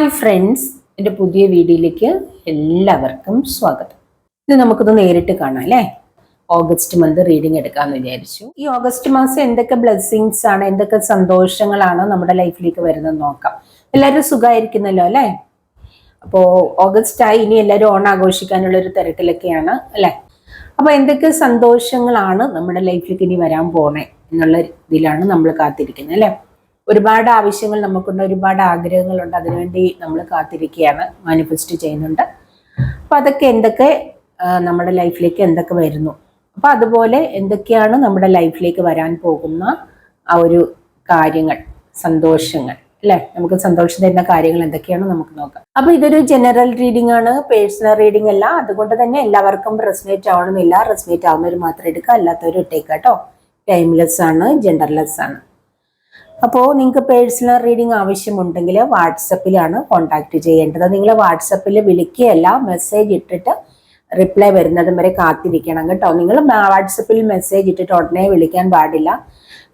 Hi friends എന്റെ പുതിയ വീഡിയോയിലേക്ക് എല്ലാവർക്കും സ്വാഗതം. ഇത് നമുക്കിത് നേരിട്ട് കാണാം അല്ലേ? ഓഗസ്റ്റ് മന്ത് റീഡിംഗ് എടുക്കാമെന്ന് വിചാരിച്ചു. ഈ ഓഗസ്റ്റ് മാസം എന്തൊക്കെ ബ്ലെസ്സിങ്സ് ആണ് എന്തൊക്കെ സന്തോഷങ്ങളാണ് നമ്മുടെ ലൈഫിലേക്ക് വരുന്നത് നോക്കാം. എല്ലാവരും സുഖമായിരിക്കുന്നല്ലോ അല്ലേ? അപ്പോൾ ഓഗസ്റ്റ് ആയി ഇനി എല്ലാവരും ഓണം ആഘോഷിക്കാനുള്ള ഒരു തിരക്കിലൊക്കെയാണ് അല്ലേ? അപ്പോൾ എന്തൊക്കെ സന്തോഷങ്ങളാണ് നമ്മുടെ ലൈഫിലേക്ക് ഇനി വരാൻ പോണേ എന്നുള്ള ഇതിലാണ് നമ്മൾ കാത്തിരിക്കുന്നത് അല്ലേ? ഒരുപാട് ആവശ്യങ്ങൾ നമുക്കുണ്ട് ഒരുപാട് ആഗ്രഹങ്ങളുണ്ട്. അതിനുവേണ്ടി നമ്മൾ കാത്തിരിക്കുകയാണ്. മാനിഫെസ്റ്റ് ചെയ്യുന്നുണ്ട്. അപ്പം അതൊക്കെ എന്തൊക്കെ നമ്മുടെ ലൈഫിലേക്ക് എന്തൊക്കെ വരുന്നു? അപ്പം അതുപോലെ എന്തൊക്കെയാണ് നമ്മുടെ ലൈഫിലേക്ക് വരാൻ പോകുന്ന ആ ഒരു കാര്യങ്ങൾ സന്തോഷങ്ങൾ അല്ലെ? നമുക്ക് സന്തോഷം തരുന്ന കാര്യങ്ങൾ എന്തൊക്കെയാണ് നമുക്ക് നോക്കാം. അപ്പൊ ഇതൊരു ജനറൽ റീഡിംഗ് ആണ് പേഴ്സണൽ റീഡിംഗ് അല്ല. അതുകൊണ്ട് തന്നെ എല്ലാവർക്കും റെസ്നേറ്റ് ആവണമെന്നില്ല. റെസ്നേറ്റ് ആവുന്നവർ മാത്രം എടുക്കുക അല്ലാത്തവർ ഇട്ടേക്കാട്ടോ കേട്ടോ. ടൈംലെസ് ആണ് ജെൻഡർലെസ് ആണ്. അപ്പോൾ നിങ്ങൾക്ക് പേഴ്സണൽ റീഡിംഗ് ആവശ്യമുണ്ടെങ്കിൽ വാട്സപ്പിലാണ് കോൺടാക്ട് ചെയ്യേണ്ടത്. നിങ്ങൾ വാട്സപ്പിൽ വിളിക്കുകയല്ല മെസ്സേജ് ഇട്ടിട്ട് റിപ്ലൈ വരുന്നതും വരെ കാത്തിരിക്കണം കേട്ടോ. നിങ്ങൾ വാട്സപ്പിൽ മെസ്സേജ് ഇട്ടിട്ട് ഉടനെ വിളിക്കാൻ പാടില്ല.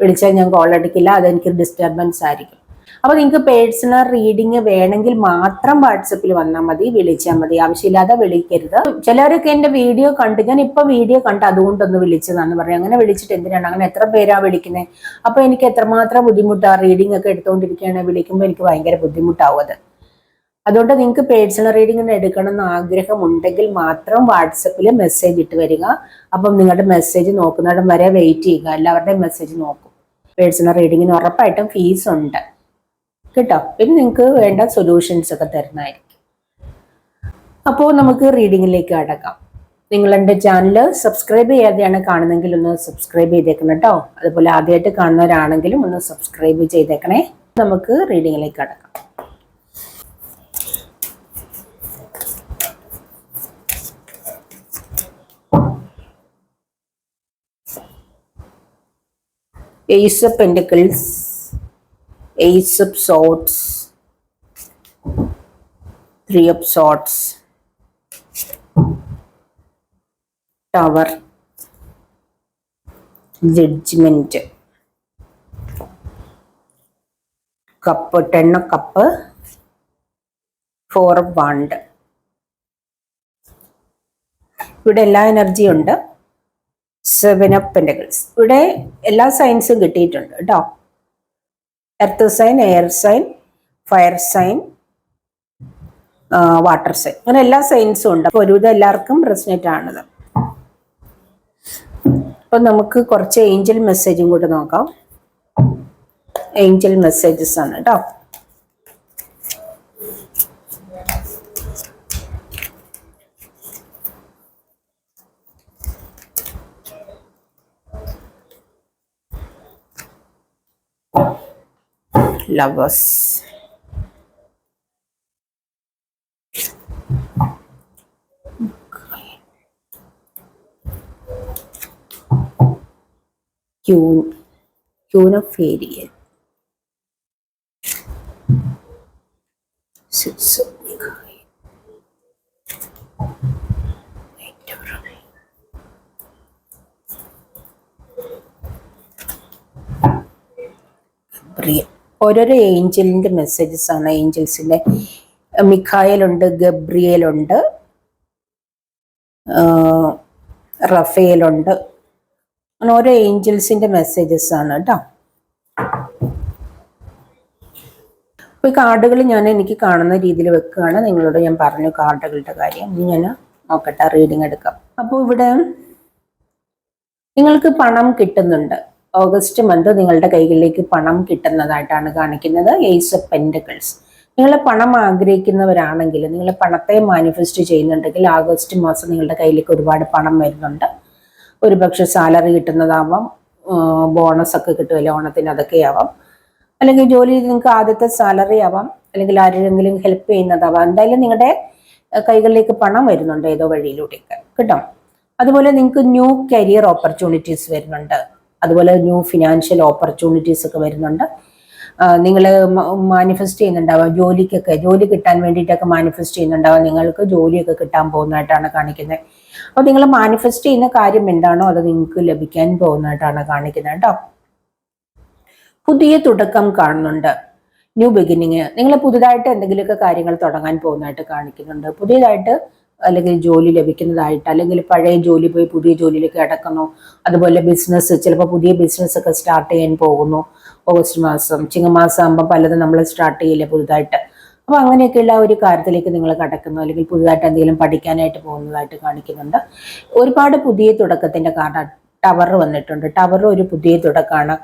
വിളിച്ചാൽ ഞാൻ കോൾ എടുക്കില്ല അതെനിക്ക് ഡിസ്റ്റർബൻസ് ആയിരിക്കും. അപ്പോൾ നിങ്ങൾക്ക് പേഴ്സണൽ റീഡിംഗ് വേണമെങ്കിൽ മാത്രം വാട്സപ്പിൽ വന്നാൽ മതി വിളിച്ചാൽ മതി. ആവശ്യമില്ലാതെ വിളിക്കരുത്. ചിലരൊക്കെ എന്റെ വീഡിയോ കണ്ട് ഞാൻ ഇപ്പൊ വീഡിയോ കണ്ട് അതുകൊണ്ടൊന്ന് വിളിച്ചതാന്ന് പറയും. അങ്ങനെ വിളിച്ചിട്ട് എന്തിനാണ്? അങ്ങനെ എത്ര പേരാ വിളിക്കുന്നത് അപ്പോൾ എനിക്ക് എത്രമാത്രം ബുദ്ധിമുട്ടാണ് റീഡിംഗ് ഒക്കെ എടുത്തുകൊണ്ടിരിക്കുകയാണെങ്കിൽ വിളിക്കുമ്പോൾ എനിക്ക് ഭയങ്കര ബുദ്ധിമുട്ടാവും അത്. അതുകൊണ്ട് നിങ്ങൾക്ക് പേഴ്സണൽ റീഡിംഗ് എടുക്കണം എന്ന് ആഗ്രഹമുണ്ടെങ്കിൽ മാത്രം വാട്സപ്പിൽ മെസ്സേജ് ഇട്ട് വരിക. അപ്പം നിങ്ങളുടെ മെസ്സേജ് നോക്കുന്നിടം വരെ വെയിറ്റ് ചെയ്യുക. എല്ലാവരുടെയും മെസ്സേജ് നോക്കും. പേഴ്സണൽ റീഡിങ്ങിന് ഉറപ്പായിട്ടും ഫീസ് ഉണ്ട്. കേട്ടോ. പിന്നെ നിങ്ങൾക്ക് വേണ്ട സൊല്യൂഷൻസ് ഒക്കെ തരുന്നതായിരിക്കും. അപ്പോൾ നമുക്ക് റീഡിങ്ങിലേക്ക് അടക്കാം. നിങ്ങൾ എന്റെ ചാനൽ സബ്സ്ക്രൈബ് ചെയ്യാതെയാണ് കാണുന്നതെങ്കിൽ ഒന്ന് സബ്സ്ക്രൈബ് ചെയ്തേക്കണം കേട്ടോ. അതുപോലെ ആദ്യമായിട്ട് കാണുന്നവരാണെങ്കിലും ഒന്ന് സബ്സ്ക്രൈബ് ചെയ്തേക്കണേ. നമുക്ക് റീഡിങ്ങിലേക്ക് അടക്കാം. Ace Pentacles, Ace of Swords, Three of Swords, Tower, Judgment, Cup, Ten of Cup, Four of Wand. ഇവിടെ എല്ലാ എനർജിയും ഉണ്ട് സെവൻ ഓഫ് പെൻഡക്കിൾസ് ഇവിടെ എല്ലാ സയൻസും കിട്ടിയിട്ടുണ്ട് കേട്ടോ earth sign air sign fire sign water sign അങ്ങനെ എല്ലാ സൈൻസും ഉണ്ട്. അപ്പോൾ ഒരുവിധം എല്ലാവർക്കും റെസിനേറ്റ് ആണത്. അപ്പം നമുക്ക് കുറച്ച് ഏഞ്ചൽ മെസ്സേജും കൂടി നോക്കാം. ഏഞ്ചൽ മെസ്സേജസ് ആണ് കേട്ടോ lovers queen queen of Ariel ഓരോരോ ഏഞ്ചലിന്റെ മെസ്സേജസ് ആണ്. ഏഞ്ചൽസിന്റെ മിഖായലുണ്ട് ഗബ്രിയലുണ്ട് റഫേലുണ്ട്. അങ്ങനെ ഓരോ ഏഞ്ചൽസിന്റെ മെസ്സേജസ് ആണ് കേട്ടോ. അപ്പോൾ ഈ കാർഡുകൾ ഞാൻ എനിക്ക് കാണുന്ന രീതിയിൽ വെക്കുകയാണ്. നിങ്ങളോട് ഞാൻ പറഞ്ഞു കാർഡുകളുടെ കാര്യം. ഇനി ഞാൻ നോക്കട്ടെ റീഡിങ് എടുക്കാം. അപ്പോൾ ഇവിടെ നിങ്ങൾക്ക് പണം കിട്ടുന്നുണ്ട്. ഓഗസ്റ്റ് മന്ത് നിങ്ങളുടെ കൈകളിലേക്ക് പണം കിട്ടുന്നതായിട്ടാണ് കാണിക്കുന്നത്. എയ്സ് ഓഫ് പെൻഡക്കിൾസ് നിങ്ങൾ പണം ആഗ്രഹിക്കുന്നവരാണെങ്കിൽ നിങ്ങൾ പണത്തെ മാനിഫെസ്റ്റ് ചെയ്യുന്നുണ്ടെങ്കിൽ ആഗസ്റ്റ് മാസം നിങ്ങളുടെ കയ്യിലേക്ക് ഒരുപാട് പണം വരുന്നുണ്ട്. ഒരുപക്ഷെ സാലറി കിട്ടുന്നതാവാം ബോണസ് ഒക്കെ കിട്ടുമല്ലോ ഓണത്തിന് അതൊക്കെ ആവാം. അല്ലെങ്കിൽ ജോലി നിങ്ങൾക്ക് ആദ്യത്തെ സാലറി ആവാം അല്ലെങ്കിൽ ആരെങ്കിലും ഹെൽപ്പ് ചെയ്യുന്നതാവാം. എന്തായാലും നിങ്ങളുടെ കൈകളിലേക്ക് പണം വരുന്നുണ്ട് ഏതോ വഴിയിലൂടെയൊക്കെ. കേട്ടോ? അതുപോലെ നിങ്ങൾക്ക് ന്യൂ കരിയർ ഓപ്പർച്യൂണിറ്റീസ് വരുന്നുണ്ട്. അതുപോലെ ന്യൂ ഫിനാൻഷ്യൽ ഓപ്പർച്യൂണിറ്റീസ് ഒക്കെ വരുന്നുണ്ട്. നിങ്ങൾ മാനിഫെസ്റ്റ് ചെയ്യുന്നുണ്ടാവുക. ജോലിക്കൊക്കെ ജോലി കിട്ടാൻ വേണ്ടിയിട്ടൊക്കെ മാനിഫെസ്റ്റ് ചെയ്യുന്നുണ്ടാവുക. നിങ്ങൾക്ക് ജോലിയൊക്കെ കിട്ടാൻ പോകുന്നതായിട്ടാണ് കാണിക്കുന്നത്. അപ്പോൾ നിങ്ങൾ മാനിഫെസ്റ്റ് ചെയ്യുന്ന കാര്യം എന്താണോ അത് നിങ്ങൾക്ക് ലഭിക്കാൻ പോകുന്നതായിട്ടാണ് കാണിക്കുന്നത് കേട്ടോ. പുതിയ തുടക്കം കാണുന്നുണ്ട്. ന്യൂ ബിഗിനിങ് നിങ്ങൾ പുതുതായിട്ട് എന്തെങ്കിലുമൊക്കെ കാര്യങ്ങൾ തുടങ്ങാൻ പോകുന്നതായിട്ട് കാണിക്കുന്നുണ്ട്. പുതിയതായിട്ട് അല്ലെങ്കിൽ ജോലി ലഭിക്കുന്നതായിട്ട് അല്ലെങ്കിൽ പഴയ ജോലി പോയി പുതിയ ജോലിയിലേക്ക് കിടക്കുന്നു. അതുപോലെ ബിസിനസ് ചിലപ്പോൾ പുതിയ ബിസിനസ് ഒക്കെ സ്റ്റാർട്ട് ചെയ്യാൻ പോകുന്നു. ഓഗസ്റ്റ് മാസം ചിങ്ങമാസം ആകുമ്പോൾ പലതും നമ്മൾ സ്റ്റാർട്ട് ചെയ്യില്ല പുതുതായിട്ട്. അപ്പോൾ അങ്ങനെയൊക്കെയുള്ള ഒരു കാര്യത്തിലേക്ക് നിങ്ങൾ കടക്കുന്നു അല്ലെങ്കിൽ പുതുതായിട്ട് എന്തെങ്കിലും പഠിക്കാനായിട്ട് പോകുന്നതായിട്ട് കാണിക്കുന്നുണ്ട്. ഒരുപാട് പുതിയ തുടക്കത്തിന്റെ കാർഡ് ടവർ വന്നിട്ടുണ്ട്. ടവർ ഒരു പുതിയ തുടക്കമാണ്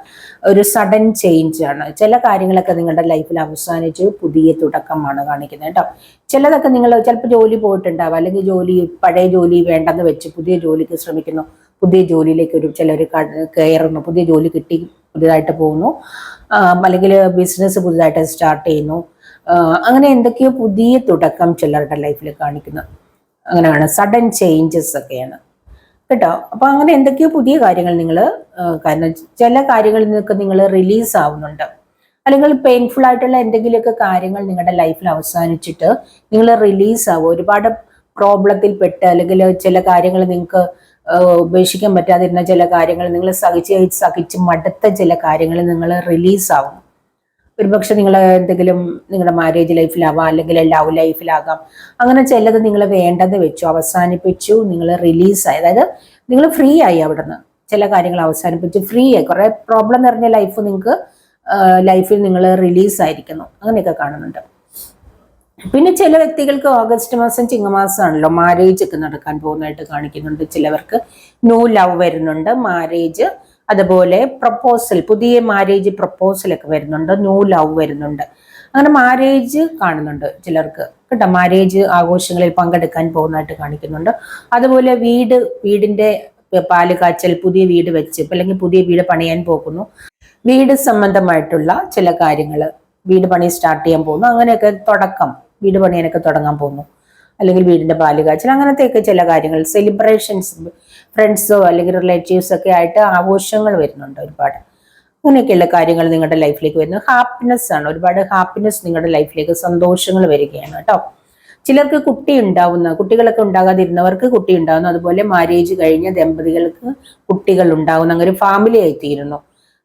ഒരു സഡൻ ചേഞ്ച് ആണ് ചില കാര്യങ്ങളൊക്കെ നിങ്ങളുടെ ലൈഫിൽ അവസാനിച്ച് പുതിയ തുടക്കമാണ് കാണിക്കുന്നത് കേട്ടോ. ചിലതൊക്കെ നിങ്ങൾ ചിലപ്പോൾ ജോലി പോയിട്ടുണ്ടാവും. അല്ലെങ്കിൽ ജോലി പഴയ ജോലി വേണ്ടെന്ന് വെച്ച് പുതിയ ജോലിക്ക് ശ്രമിക്കുന്നു. പുതിയ ജോലിയിലേക്ക് ഒരു ചിലർ കയറുന്നു. പുതിയ ജോലി കിട്ടി പുതിയതായിട്ട് പോകുന്നു. അല്ലെങ്കിൽ ബിസിനസ് പുതുതായിട്ട് സ്റ്റാർട്ട് ചെയ്യുന്നു. അങ്ങനെ എന്തൊക്കെയോ പുതിയ തുടക്കം ചിലരുടെ ലൈഫിൽ കാണിക്കുന്നു. അങ്ങനെയാണ് സഡൻ ചേഞ്ചസ് ഒക്കെയാണ്. കേട്ടോ. അപ്പൊ അങ്ങനെ എന്തൊക്കെയോ പുതിയ കാര്യങ്ങൾ നിങ്ങൾ കാരണം ചില കാര്യങ്ങളിൽ നിന്നൊക്കെ നിങ്ങൾ റിലീസ് ആവുന്നുണ്ട്. അല്ലെങ്കിൽ പെയിൻഫുൾ ആയിട്ടുള്ള എന്തെങ്കിലുമൊക്കെ കാര്യങ്ങൾ നിങ്ങളുടെ ലൈഫിൽ അവസാനിച്ചിട്ട് നിങ്ങൾ റിലീസ് ആവും. ഒരുപാട് പ്രോബ്ലത്തിൽ പെട്ട് അല്ലെങ്കിൽ ചില കാര്യങ്ങൾ നിങ്ങൾക്ക് ഉപേക്ഷിക്കാൻ പറ്റാതിരുന്ന ചില കാര്യങ്ങൾ നിങ്ങൾ സഹിച്ച് സഹിച്ച് മടുത്ത ചില കാര്യങ്ങൾ നിങ്ങൾ റിലീസ് ആവും. ഒരുപക്ഷെ നിങ്ങൾ എന്തെങ്കിലും നിങ്ങളുടെ മാരേജ് ലൈഫിലാവാം അല്ലെങ്കിൽ ലവ് ലൈഫിലാകാം അങ്ങനെ ചിലത് നിങ്ങൾ വേണ്ടെന്ന് വെച്ചു അവസാനിപ്പിച്ചു നിങ്ങൾ റിലീസായി അതായത് നിങ്ങൾ ഫ്രീ ആയി അവിടുന്ന്. ചില കാര്യങ്ങൾ അവസാനിപ്പിച്ച് ഫ്രീ ആയി. കുറെ പ്രോബ്ലം നിറഞ്ഞ ലൈഫ് നിങ്ങൾക്ക് ലൈഫിൽ നിങ്ങൾ റിലീസ് ആയിരിക്കുന്നു. അങ്ങനെയൊക്കെ കാണുന്നുണ്ട്. പിന്നെ ചില വ്യക്തികൾക്ക് ഓഗസ്റ്റ് മാസം ചിങ്ങമാസമാണല്ലോ. മാരേജ് ഒക്കെ നടക്കാൻ പോകുന്നതായിട്ട് കാണിക്കുന്നുണ്ട് ചിലവർക്ക്. നോ ലവ് വരുന്നുണ്ട്. മാരേജ് അതുപോലെ പ്രപ്പോസൽ പുതിയ മാരേജ് പ്രപ്പോസൽ ഒക്കെ വരുന്നുണ്ട്. ന്യൂ ലവ് വരുന്നുണ്ട്. അങ്ങനെ മാരേജ് കാണുന്നുണ്ട് ചിലർക്ക്. കേട്ടോ മാരേജ് ആഘോഷങ്ങളിൽ പങ്കെടുക്കാൻ പോകുന്നതായിട്ട് കാണിക്കുന്നുണ്ട്. അതുപോലെ വീട് വീടിന്റെ പാൽ കാച്ചൽ പുതിയ വീട് വെച്ച് അല്ലെങ്കിൽ പുതിയ വീട് പണിയാൻ പോകുന്നു. വീട് സംബന്ധമായിട്ടുള്ള ചില കാര്യങ്ങൾ വീട് പണി സ്റ്റാർട്ട് ചെയ്യാൻ പോകുന്നു. അങ്ങനെയൊക്കെ തുടക്കം വീട് പണിയാനൊക്കെ തുടങ്ങാൻ പോകുന്നു. അല്ലെങ്കിൽ വീടിന്റെ പാൽ കാച്ചൽ അങ്ങനത്തെയൊക്കെ ചില കാര്യങ്ങൾ സെലിബ്രേഷൻസ് ഫ്രണ്ട്സോ അല്ലെങ്കിൽ റിലേറ്റീവ്സ് ഒക്കെ ആയിട്ട് ആഘോഷങ്ങൾ വരുന്നുണ്ട് ഒരുപാട്. അങ്ങനെയൊക്കെയുള്ള കാര്യങ്ങൾ നിങ്ങളുടെ ലൈഫിലേക്ക് വരുന്നു. ഹാപ്പിനെസ് ആണ്. ഒരുപാട് ഹാപ്പിനെസ് നിങ്ങളുടെ ലൈഫിലേക്ക് സന്തോഷങ്ങൾ വരികയാണ് കേട്ടോ. ചിലർക്ക് കുട്ടി ഉണ്ടാവുന്ന കുട്ടികളൊക്കെ ഉണ്ടാകാതിരുന്നവർക്ക് കുട്ടി ഉണ്ടാവുന്നു. അതുപോലെ മാരേജ് കഴിഞ്ഞ ദമ്പതികൾക്ക് കുട്ടികൾ ഉണ്ടാവുന്ന. അങ്ങനെ ഒരു ഫാമിലി ആയിത്തീരുന്നു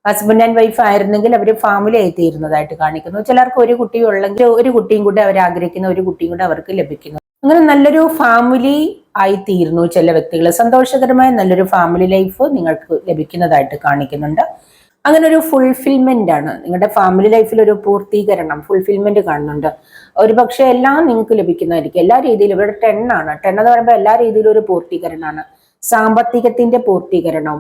ഹസ്ബൻഡ് ആൻഡ് വൈഫ് ആയിരുന്നെങ്കിൽ അവർ ഫാമിലി ആയിത്തീരുന്നതായിട്ട് കാണിക്കുന്നു. ചിലർക്ക് ഒരു കുട്ടി ഉള്ളെങ്കിൽ ഒരു കുട്ടിയും കൂടെ അവർ ആഗ്രഹിക്കുന്ന ഒരു കുട്ടിയും കൂടെ അവർക്ക് ലഭിക്കുന്നു. അങ്ങനെ നല്ലൊരു ഫാമിലി ആയിത്തീരുന്നു ചില വ്യക്തികൾ സന്തോഷകരമായ നല്ലൊരു ഫാമിലി ലൈഫ് നിങ്ങൾക്ക് ലഭിക്കുന്നതായിട്ട് കാണിക്കുന്നുണ്ട്. അങ്ങനെ ഒരു ഫുൾഫിൽമെന്റ് ആണ്. നിങ്ങളുടെ ഫാമിലി ലൈഫിൽ ഒരു പൂർത്തീകരണം ഫുൾഫിൽമെന്റ് കാണുന്നുണ്ട്. ഒരു പക്ഷേ എല്ലാം നിങ്ങൾക്ക് ലഭിക്കുന്നതായിരിക്കും. എല്ലാ രീതിയിലും ഇവിടെ ടെൻ ആണ്. ടെൻ എന്ന് പറയുമ്പോൾ എല്ലാ രീതിയിലും ഒരു പൂർത്തീകരണമാണ്. സാമ്പത്തികത്തിന്റെ പൂർത്തീകരണം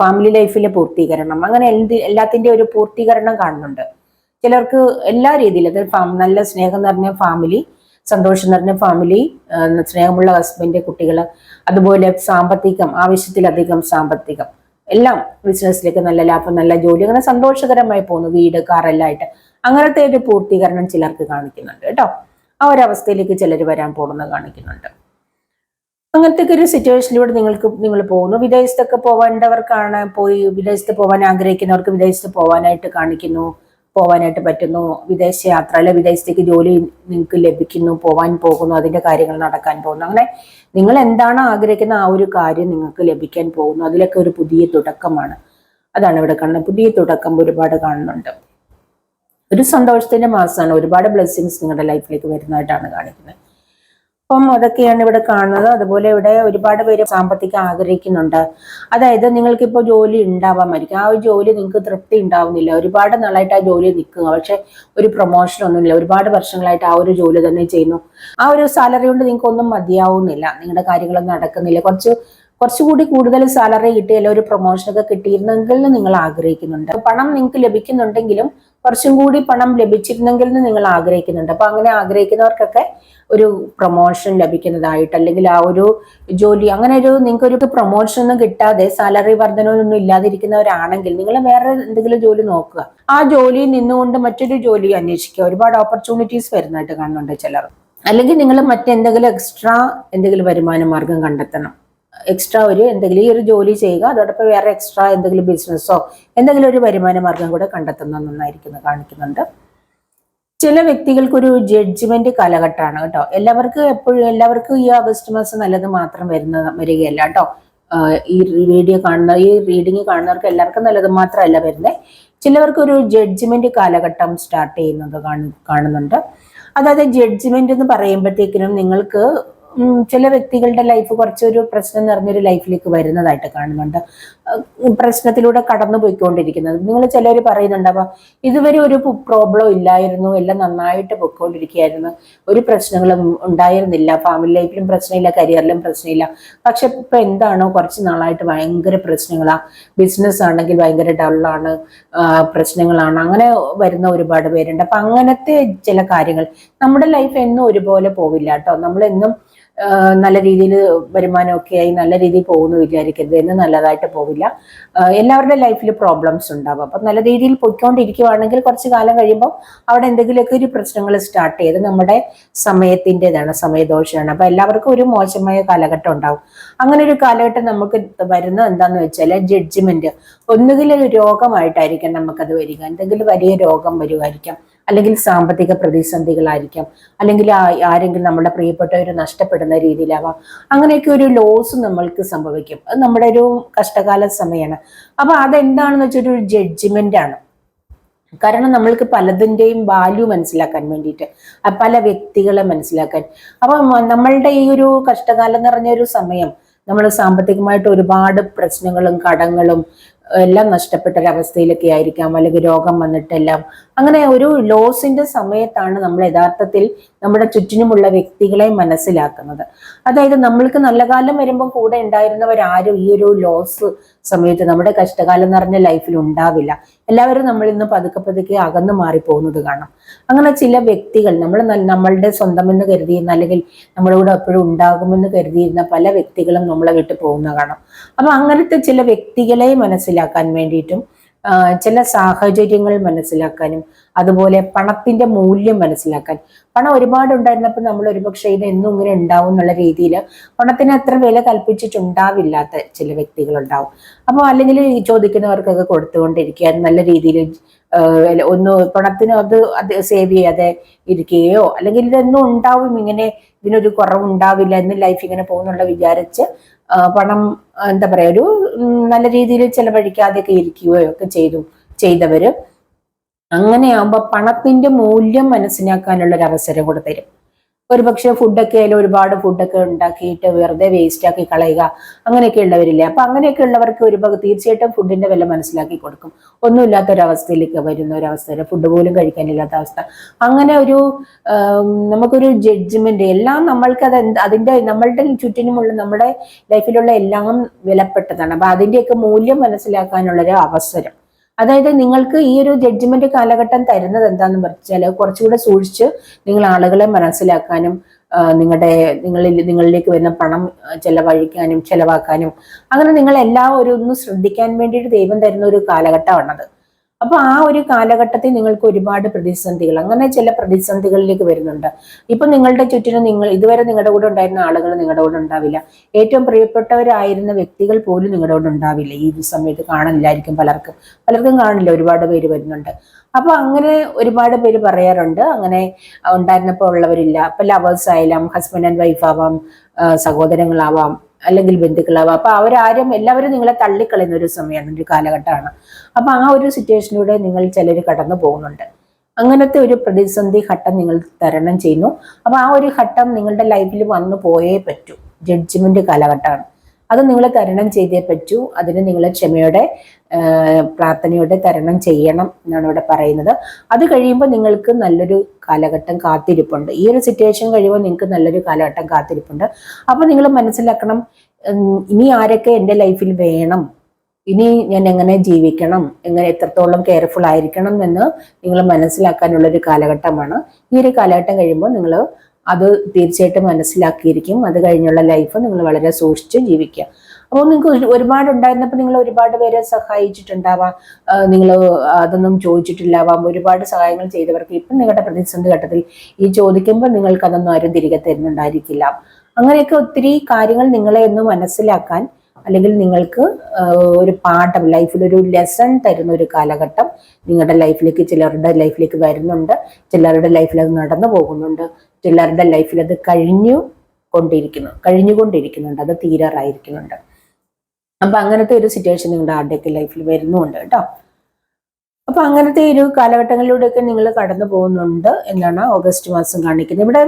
ഫാമിലി ലൈഫിലെ പൂർത്തീകരണം അങ്ങനെ എന്ത് എല്ലാത്തിന്റെ ഒരു പൂർത്തീകരണം കാണുന്നുണ്ട്. ചിലർക്ക് എല്ലാ രീതിയിലും അത് നല്ല സ്നേഹം നിറഞ്ഞ ഫാമിലി സന്തോഷം നിറഞ്ഞ ഫാമിലി സ്നേഹമുള്ള ഹസ്ബൻഡ് കുട്ടികൾ അതുപോലെ സാമ്പത്തികം ആവശ്യത്തിലധികം സാമ്പത്തികം. എല്ലാം ബിസിനസ്സിലേക്ക് നല്ല ലാഭം നല്ല ജോലി അങ്ങനെ സന്തോഷകരമായി പോകുന്നു. വീട് കാർ എല്ലാം ആയിട്ട്. അങ്ങനത്തെ ഒരു പൂർത്തീകരണം ചിലർക്ക് കാണിക്കുന്നുണ്ട് കേട്ടോ. ആ ഒരു അവസ്ഥയിലേക്ക് ചിലർ വരാൻ പോകുന്നത് കാണിക്കുന്നുണ്ട്. അങ്ങനത്തെ ഒരു സിറ്റുവേഷനിലൂടെ നിങ്ങൾക്ക് നിങ്ങൾ പോകുന്നു. വിദേശത്തൊക്കെ പോവേണ്ടവർക്കാണ് പോയി വിദേശത്ത് പോകാൻ ആഗ്രഹിക്കുന്നവർക്ക് വിദേശത്ത് പോകാനായിട്ട് കാണിക്കുന്നു. പോകാനായിട്ട് പറ്റുന്നു. വിദേശ യാത്ര അല്ലെ വിദേശത്തേക്ക് ജോലി നിങ്ങൾക്ക് ലഭിക്കുന്നു പോവാൻ പോകുന്നു അതിന്റെ കാര്യങ്ങൾ നടക്കാൻ പോകുന്നു. അങ്ങനെ നിങ്ങൾ എന്താണ് ആഗ്രഹിക്കുന്ന ആ ഒരു കാര്യം നിങ്ങൾക്ക് ലഭിക്കാൻ പോകുന്നു. അതിലൊക്കെ ഒരു പുതിയ തുടക്കമാണ്. അതാണ് ഇവിടെ കാണുന്നത്. പുതിയ തുടക്കം ഒരുപാട് കാണുന്നുണ്ട്. ഒരു സന്തോഷത്തിന്റെ മാസമാണ്. ഒരുപാട് ബ്ലെസ്സിങ്സ് നിങ്ങളുടെ ലൈഫിലേക്ക് വരുന്നതായിട്ടാണ് കാണിക്കുന്നത്. അപ്പം അതൊക്കെയാണ് ഇവിടെ കാണുന്നത്. അതുപോലെ ഇവിടെ ഒരുപാട് പേര് സാമ്പത്തിക ആഗ്രഹിക്കുന്നുണ്ട്. അതായത് നിങ്ങൾക്കിപ്പോൾ ജോലി ഉണ്ടാവാമായിരിക്കും. ആ ഒരു ജോലി നിങ്ങൾക്ക് തൃപ്തി ഉണ്ടാവുന്നില്ല. ഒരുപാട് നാളായിട്ട് ആ ജോലി നിൽക്കുക. പക്ഷെ ഒരു പ്രൊമോഷൻ ഒന്നുമില്ല. ഒരുപാട് വർഷങ്ങളായിട്ട് ആ ഒരു ജോലി തന്നെ ചെയ്യുന്നു. ആ ഒരു സാലറി കൊണ്ട് നിങ്ങൾക്ക് ഒന്നും മതിയാവുന്നില്ല. നിങ്ങളുടെ കാര്യങ്ങളൊന്നും നടക്കുന്നില്ല. കുറച്ച് കുറച്ചുകൂടി കൂടുതൽ സാലറി കിട്ടിയാലോ ഒരു പ്രൊമോഷൻ പ്രൊമോഷനൊക്കെ കിട്ടിയിരുന്നെങ്കിൽ നിങ്ങൾ ആഗ്രഹിക്കുന്നുണ്ട്. പണം നിങ്ങൾക്ക് ലഭിക്കുന്നുണ്ടെങ്കിലും കുറച്ചും കൂടി പണം ലഭിച്ചിരുന്നെങ്കിൽ നിങ്ങൾ ആഗ്രഹിക്കുന്നുണ്ട്. അപ്പൊ അങ്ങനെ ആഗ്രഹിക്കുന്നവർക്കൊക്കെ ഒരു പ്രൊമോഷൻ ലഭിക്കുന്നതായിട്ട് അല്ലെങ്കിൽ ആ ഒരു ജോലി അങ്ങനെ ഒരു നിങ്ങൾക്ക് ഒരു പ്രൊമോഷൻ ഒന്നും കിട്ടാതെ സാലറി വർധനമൊന്നും ഇല്ലാതിരിക്കുന്നവരാണെങ്കിൽ നിങ്ങൾ വേറെ എന്തെങ്കിലും ജോലി നോക്കുക. ആ ജോലിയിൽ നിന്നുകൊണ്ട് മറ്റൊരു ജോലി അന്വേഷിക്കുക. ഒരുപാട് ഓപ്പർച്യൂണിറ്റീസ് വരുന്നതായിട്ട് കാണുന്നുണ്ട് ചിലർ. അല്ലെങ്കിൽ നിങ്ങൾ മറ്റെന്തെങ്കിലും എക്സ്ട്രാ എന്തെങ്കിലും വരുമാന മാർഗം കണ്ടെത്തണം. എക്സ്ട്രാ ഒരു എന്തെങ്കിലും ഈ ഒരു ജോലി ചെയ്യുക അതോടൊപ്പം വേറെ എക്സ്ട്രാ എന്തെങ്കിലും ബിസിനസ്സോ എന്തെങ്കിലും ഒരു വരുമാന മാർഗം കൂടെ കണ്ടെത്തുന്ന നന്നായിരിക്കുന്നു കാണിക്കുന്നുണ്ട്. ചില വ്യക്തികൾക്കൊരു ജഡ്ജ്മെന്റ് കാലഘട്ടമാണ് കേട്ടോ. എല്ലാവർക്കും എപ്പോഴും എല്ലാവർക്കും ഈ ആഗസ്റ്റ് മാസം നല്ലത് മാത്രം വരുന്ന വരികയല്ല കേട്ടോ. ഈ വീഡിയോ കാണുന്ന ഈ റീഡിങ് കാണുന്നവർക്ക് എല്ലാവർക്കും നല്ലത് മാത്രമല്ല വരുന്നത് ചിലവർക്ക് ഒരു ജഡ്ജ്മെന്റ് കാലഘട്ടം സ്റ്റാർട്ട് ചെയ്യുന്നത് കാണുന്നുണ്ട്. അതായത് ജഡ്ജ്മെന്റ് എന്ന് പറയുമ്പോഴത്തേക്കിനും നിങ്ങൾക്ക് ചില വ്യക്തികളുടെ ലൈഫ് കുറച്ചൊരു പ്രശ്നം നിറഞ്ഞൊരു ലൈഫിലേക്ക് വരുന്നതായിട്ട് കാണുന്നുണ്ട്. പ്രശ്നത്തിലൂടെ കടന്നു പോയിക്കൊണ്ടിരിക്കുന്നത്. നിങ്ങൾ ചിലർ പറയുന്നുണ്ടാവാം ഇതുവരെ ഒരു പ്രോബ്ലം ഇല്ലായിരുന്നു. എല്ലാം നന്നായിട്ട് പോയിക്കൊണ്ടിരിക്കുകയായിരുന്നു. ഒരു പ്രശ്നങ്ങളും ഉണ്ടായിരുന്നില്ല. ഫാമിലി ലൈഫിലും പ്രശ്നമില്ല കരിയറിലും പ്രശ്നമില്ല. പക്ഷെ ഇപ്പൊ എന്താണോ കുറച്ച് നാളായിട്ട് ഭയങ്കര പ്രശ്നങ്ങളാണ് ബിസിനസ് ആണെങ്കിൽ ഭയങ്കര ഡള്ളാണ് പ്രശ്നങ്ങളാണ്. അങ്ങനെ വരുന്ന ഒരുപാട് പേരുണ്ട്. അപ്പൊ അങ്ങനത്തെ ചില കാര്യങ്ങൾ നമ്മുടെ ലൈഫ് എന്നും ഒരുപോലെ പോവില്ല കേട്ടോ. ആ, നല്ല രീതിയിൽ വരുമാനമൊക്കെ ആയി നല്ല രീതിയിൽ പോകുന്നു വിചാരിക്കരുത് എന്ന് നല്ലതായിട്ട് പോവില്ല. എല്ലാവരുടെ ലൈഫിൽ പ്രോബ്ലംസ് ഉണ്ടാവും. അപ്പം നല്ല രീതിയിൽ പൊയ്ക്കൊണ്ടിരിക്കുവാണെങ്കിൽ കുറച്ച് കാലം കഴിയുമ്പോൾ അവിടെ എന്തെങ്കിലുമൊക്കെ ഒരു പ്രശ്നങ്ങൾ സ്റ്റാർട്ട് ചെയ്ത് നമ്മുടെ സമയത്തിന്റെതാണ് സമയദോഷമാണ്. അപ്പം എല്ലാവർക്കും ഒരു മോശമായ കാലഘട്ടം ഉണ്ടാവും. അങ്ങനെ ഒരു കാലഘട്ടം നമുക്ക് വരുന്നത് എന്താണെന്ന് വെച്ചാൽ ജഡ്ജ്മെന്റ് ഒന്നുകിൽ ഒരു രോഗമായിട്ടായിരിക്കാം നമുക്കത് വരിക. എന്തെങ്കിലും വലിയ രോഗം വരുമായിരിക്കാം അല്ലെങ്കിൽ സാമ്പത്തിക പ്രതിസന്ധികളായിരിക്കാം. അല്ലെങ്കിൽ ആരെങ്കിലും നമ്മുടെ പ്രിയപ്പെട്ടവർ നഷ്ടപ്പെടുന്ന രീതിയിലാവാം. അങ്ങനെയൊക്കെ ഒരു ലോസ് നമ്മൾക്ക് സംഭവിക്കും. അത് നമ്മുടെ ഒരു കഷ്ടകാല സമയമാണ് അപ്പൊ അതെന്താണെന്ന് വെച്ചാൽ ഒരു ജഡ്ജ്മെന്റ് ആണ്. കാരണം നമ്മൾക്ക് പലതിന്റെയും വാല്യൂ മനസ്സിലാക്കാൻ വേണ്ടിയിട്ട്. പല വ്യക്തികളെ മനസ്സിലാക്കാൻ. അപ്പം നമ്മളുടെ ഈ ഒരു കഷ്ടകാലം നിറഞ്ഞ ഒരു സമയം. നമ്മൾ സാമ്പത്തികമായിട്ട് ഒരുപാട് പ്രശ്നങ്ങളും കടങ്ങളും എല്ലാം നഷ്ടപ്പെട്ട ഒരവസ്ഥയിലൊക്കെ ആയിരിക്കാം അല്ലെങ്കിൽ രോഗം വന്നിട്ടെല്ലാം. അങ്ങനെ ഒരു ലോസിന്റെ സമയത്താണ് നമ്മൾ യഥാർത്ഥത്തിൽ നമ്മുടെ ചുറ്റിനുമുള്ള വ്യക്തികളെ മനസ്സിലാക്കുന്നത്. അതായത് നമ്മൾക്ക് നല്ല കാലം വരുമ്പോൾ കൂടെ ഉണ്ടായിരുന്നവരാരും ഈ ഒരു ലോസ് സമയത്ത് നമ്മുടെ കഷ്ടകാലം നിറഞ്ഞ ലൈഫിൽ ഉണ്ടാവില്ല. എല്ലാവരും നമ്മൾ ഇന്ന് പതുക്കെ പതുക്കെ അകന്നു മാറി പോകുന്നത് കാണാം. അങ്ങനെ ചില വ്യക്തികൾ നമ്മൾ നമ്മളുടെ സ്വന്തമെന്ന് കരുതിയിരുന്ന അല്ലെങ്കിൽ നമ്മുടെ കൂടെ എപ്പോഴും ഉണ്ടാകുമെന്ന് കരുതിയിരുന്ന പല വ്യക്തികളും നമ്മളെ വിട്ടു പോകുന്ന കാണാം. അപ്പൊ അങ്ങനത്തെ ചില വ്യക്തികളെ മനസ്സിലാക്കാൻ വേണ്ടിയിട്ടും ചില സാഹചര്യങ്ങൾ മനസ്സിലാക്കാനും അതുപോലെ പണത്തിന്റെ മൂല്യം മനസ്സിലാക്കാൻ. പണം ഒരുപാട് ഉണ്ടായിരുന്നപ്പോൾ നമ്മൾ ഒരുപക്ഷെ ഇത് എന്നും ഇങ്ങനെ ഉണ്ടാവും എന്നുള്ള രീതിയിൽ പണത്തിന് അത്ര വില കൽപ്പിച്ചിട്ടുണ്ടാവില്ലാത്ത ചില വ്യക്തികളുണ്ടാവും അപ്പോൾ അല്ലെങ്കിൽ ഈ ചോദിക്കുന്നവർക്കൊക്കെ കൊടുത്തുകൊണ്ടിരിക്കുക നല്ല രീതിയിൽ ഒന്ന് പണത്തിന് അത് അത് സേവ് ചെയ്യാതെ ഇരിക്കുകയോ അല്ലെങ്കിൽ ഇതൊന്നും ഉണ്ടാവും ഇങ്ങനെ ഇതിനൊരു കുറവുണ്ടാവില്ല എന്ന് ലൈഫ് ഇങ്ങനെ പോകുന്നുള്ള വിചാരിച്ച് പണം എന്താ പറയാ ഒരു നല്ല രീതിയിൽ ചെലവഴിക്കാതെയൊക്കെ ഇരിക്കുകയോ ഒക്കെ ചെയ്തു ചെയ്തവര്. അങ്ങനെയാകുമ്പോ പണത്തിന്റെ മൂല്യം മനസ്സിലാക്കാനുള്ള ഒരു അവസരം കൂടെ തരും. ഒരുപക്ഷെ ഫുഡൊക്കെ ആയാലും ഒരുപാട് ഫുഡൊക്കെ ഉണ്ടാക്കിയിട്ട് വെറുതെ വേസ്റ്റ് ആക്കി കളയുക അങ്ങനെയൊക്കെ ഉള്ളവരില്ലേ അപ്പൊ അങ്ങനെയൊക്കെ ഉള്ളവർക്ക് ഒരു തീർച്ചയായിട്ടും ഫുഡിന്റെ വില മനസ്സിലാക്കി കൊടുക്കും. ഒന്നുമില്ലാത്ത ഒരു അവസ്ഥയിലേക്ക് വരുന്ന ഒരു അവസ്ഥ ഫുഡ് പോലും കഴിക്കാനില്ലാത്ത അവസ്ഥ. അങ്ങനെ ഒരു നമുക്കൊരു ജഡ്ജ്മെന്റ് എല്ലാം നമ്മൾക്ക് അത് അതിന്റെ നമ്മളുടെ ചുറ്റിനുമുള്ള നമ്മുടെ ലൈഫിലുള്ള എല്ലാം വിലപ്പെട്ടതാണ്. അപ്പൊ അതിന്റെയൊക്കെ മൂല്യം മനസ്സിലാക്കാനുള്ളൊരു അവസരം. അതായത് നിങ്ങൾക്ക് ഈ ഒരു ജഡ്ജ്മെന്റ് കാലഘട്ടം തരുന്നത് എന്താന്ന് വെച്ചാൽ കുറച്ചുകൂടെ സൂക്ഷിച്ച് നിങ്ങൾ ആളുകളെ മനസ്സിലാക്കാനും നിങ്ങളുടെ നിങ്ങളിൽ നിങ്ങളിലേക്ക് വരുന്ന പണം ചെലവഴിക്കാനും ചെലവാക്കാനും അങ്ങനെ നിങ്ങൾ എല്ലാ ഒരു ഒന്ന് ശ്രദ്ധിക്കാൻ വേണ്ടിയിട്ട് ദൈവം തരുന്ന ഒരു കാലഘട്ടമാണത്. അപ്പൊ ആ ഒരു കാലഘട്ടത്തിൽ നിങ്ങൾക്ക് ഒരുപാട് പ്രതിസന്ധികൾ അങ്ങനെ ചില പ്രതിസന്ധികളിലേക്ക് വരുന്നുണ്ട്. ഇപ്പൊ നിങ്ങളുടെ ചുറ്റിനും നിങ്ങൾ ഇതുവരെ നിങ്ങളുടെ കൂടെ ഉണ്ടായിരുന്ന ആളുകൾ നിങ്ങളുടെ കൂടെ ഉണ്ടാവില്ല. ഏറ്റവും പ്രിയപ്പെട്ടവരായിരുന്ന വ്യക്തികൾ പോലും നിങ്ങളുടെ കൂടെ ഉണ്ടാവില്ല. ഈ സമയത്ത് കാണില്ലായിരിക്കും പലർക്കും. പലർക്കും കാണില്ല ഒരുപാട് പേര് വരുന്നുണ്ട്. അപ്പൊ അങ്ങനെ ഒരുപാട് പേര് പറയാറുണ്ട് അങ്ങനെ ഉണ്ടായിരുന്നപ്പോൾ ഉള്ളവരില്ല. അപ്പൊ ലവേഴ്സ് ആയാലും ഹസ്ബൻഡ് ആൻഡ് വൈഫ് ആവാം സഹോദരങ്ങളാവാം അല്ലെങ്കിൽ ബന്ധുക്കളാവാം അപ്പൊ അവരാരും എല്ലാവരും നിങ്ങളെ തള്ളിക്കളയുന്ന ഒരു സമയമാണ് ഒരു കാലഘട്ടമാണ്. അപ്പൊ ആ ഒരു സിറ്റുവേഷനിലൂടെ നിങ്ങൾ ചിലർ കടന്നു പോകുന്നുണ്ട്. അങ്ങനത്തെ ഒരു പ്രതിസന്ധി ഘട്ടം നിങ്ങൾ തരണം ചെയ്യുന്നു. അപ്പൊ ആ ഒരു ഘട്ടം നിങ്ങളുടെ ലൈഫിൽ വന്നു പോയേ പറ്റൂ. ജഡ്ജ്മെന്റ് കാലഘട്ടമാണ്. അത് നിങ്ങൾ തരണം ചെയ്തേ പറ്റൂ. അതിന് നിങ്ങൾ ക്ഷമയോടെ പ്രാർത്ഥനയോടെ തരണം ചെയ്യണം എന്നാണ് ഇവിടെ പറയുന്നത്. അത് കഴിയുമ്പോൾ നിങ്ങൾക്ക് നല്ലൊരു കാലഘട്ടം കാത്തിരിപ്പുണ്ട്. ഈ ഒരു സിറ്റുവേഷൻ കഴിയുമ്പോൾ നിങ്ങൾക്ക് നല്ലൊരു കാലഘട്ടം കാത്തിരിപ്പുണ്ട്. അപ്പൊ നിങ്ങൾ മനസ്സിലാക്കണം ഇനി ആരൊക്കെ എന്റെ ലൈഫിൽ വേണം? ഇനി ഞാൻ എങ്ങനെ ജീവിക്കണം? എങ്ങനെ എത്രത്തോളം കെയർഫുൾ ആയിരിക്കണം എന്ന് നിങ്ങൾ മനസ്സിലാക്കാനുള്ള ഒരു കാലഘട്ടമാണ്. ഈ ഒരു കാലഘട്ടം കഴിയുമ്പോൾ നിങ്ങൾ അത് തീർച്ചയായിട്ടും മനസ്സിലാക്കിയിരിക്കും. അത് കഴിഞ്ഞുള്ള ലൈഫ് നിങ്ങൾ വളരെ സൂക്ഷിച്ച് ജീവിക്കുക. അപ്പോൾ നിങ്ങൾക്ക് ഒരുപാട് ഉണ്ടായിരുന്നപ്പോൾ നിങ്ങൾ ഒരുപാട് പേരെ സഹായിച്ചിട്ടുണ്ടാവാം. നിങ്ങൾ അതൊന്നും ചോദിച്ചിട്ടില്ലാവാം. ഒരുപാട് സഹായങ്ങൾ ചെയ്തവർക്ക് ഇപ്പം നിങ്ങളുടെ പ്രതിസന്ധി ഘട്ടത്തിൽ ഈ ചോദിക്കുമ്പോൾ നിങ്ങൾക്ക് അതൊന്നും ആരും തിരികെ തരുന്നുണ്ടായിരിക്കില്ല. അങ്ങനെയൊക്കെ ഒത്തിരി കാര്യങ്ങൾ നിങ്ങളെ ഒന്ന് മനസ്സിലാക്കാൻ അല്ലെങ്കിൽ നിങ്ങൾക്ക് ഒരു പാഠം ലൈഫിൽ ഒരു ലെസൺ തരുന്ന ഒരു കാലഘട്ടം നിങ്ങളുടെ ലൈഫിലേക്ക് ചിലരുടെ ലൈഫിലേക്ക് വരുന്നുണ്ട്. ചിലരുടെ ലൈഫിൽ അത് നടന്നു പോകുന്നുണ്ട്. ചിലരുടെ ലൈഫിൽ അത് കഴിഞ്ഞു കൊണ്ടിരിക്കുന്നു. കഴിഞ്ഞുകൊണ്ടിരിക്കുന്നുണ്ട് അത് തീരാറായിരിക്കുന്നുണ്ട്. അപ്പൊ അങ്ങനത്തെ ഒരു സിറ്റുവേഷൻ നിങ്ങളുടെ ആരുടെയൊക്കെ ലൈഫിൽ വരുന്നുണ്ട് കേട്ടോ. അപ്പൊ അങ്ങനത്തെ ഒരു കാലഘട്ടങ്ങളിലൂടെയൊക്കെ നിങ്ങൾ കടന്നു പോകുന്നുണ്ട് എന്നാണ് ഓഗസ്റ്റ് മാസം കാണിക്കുന്നത്. ഇവിടെ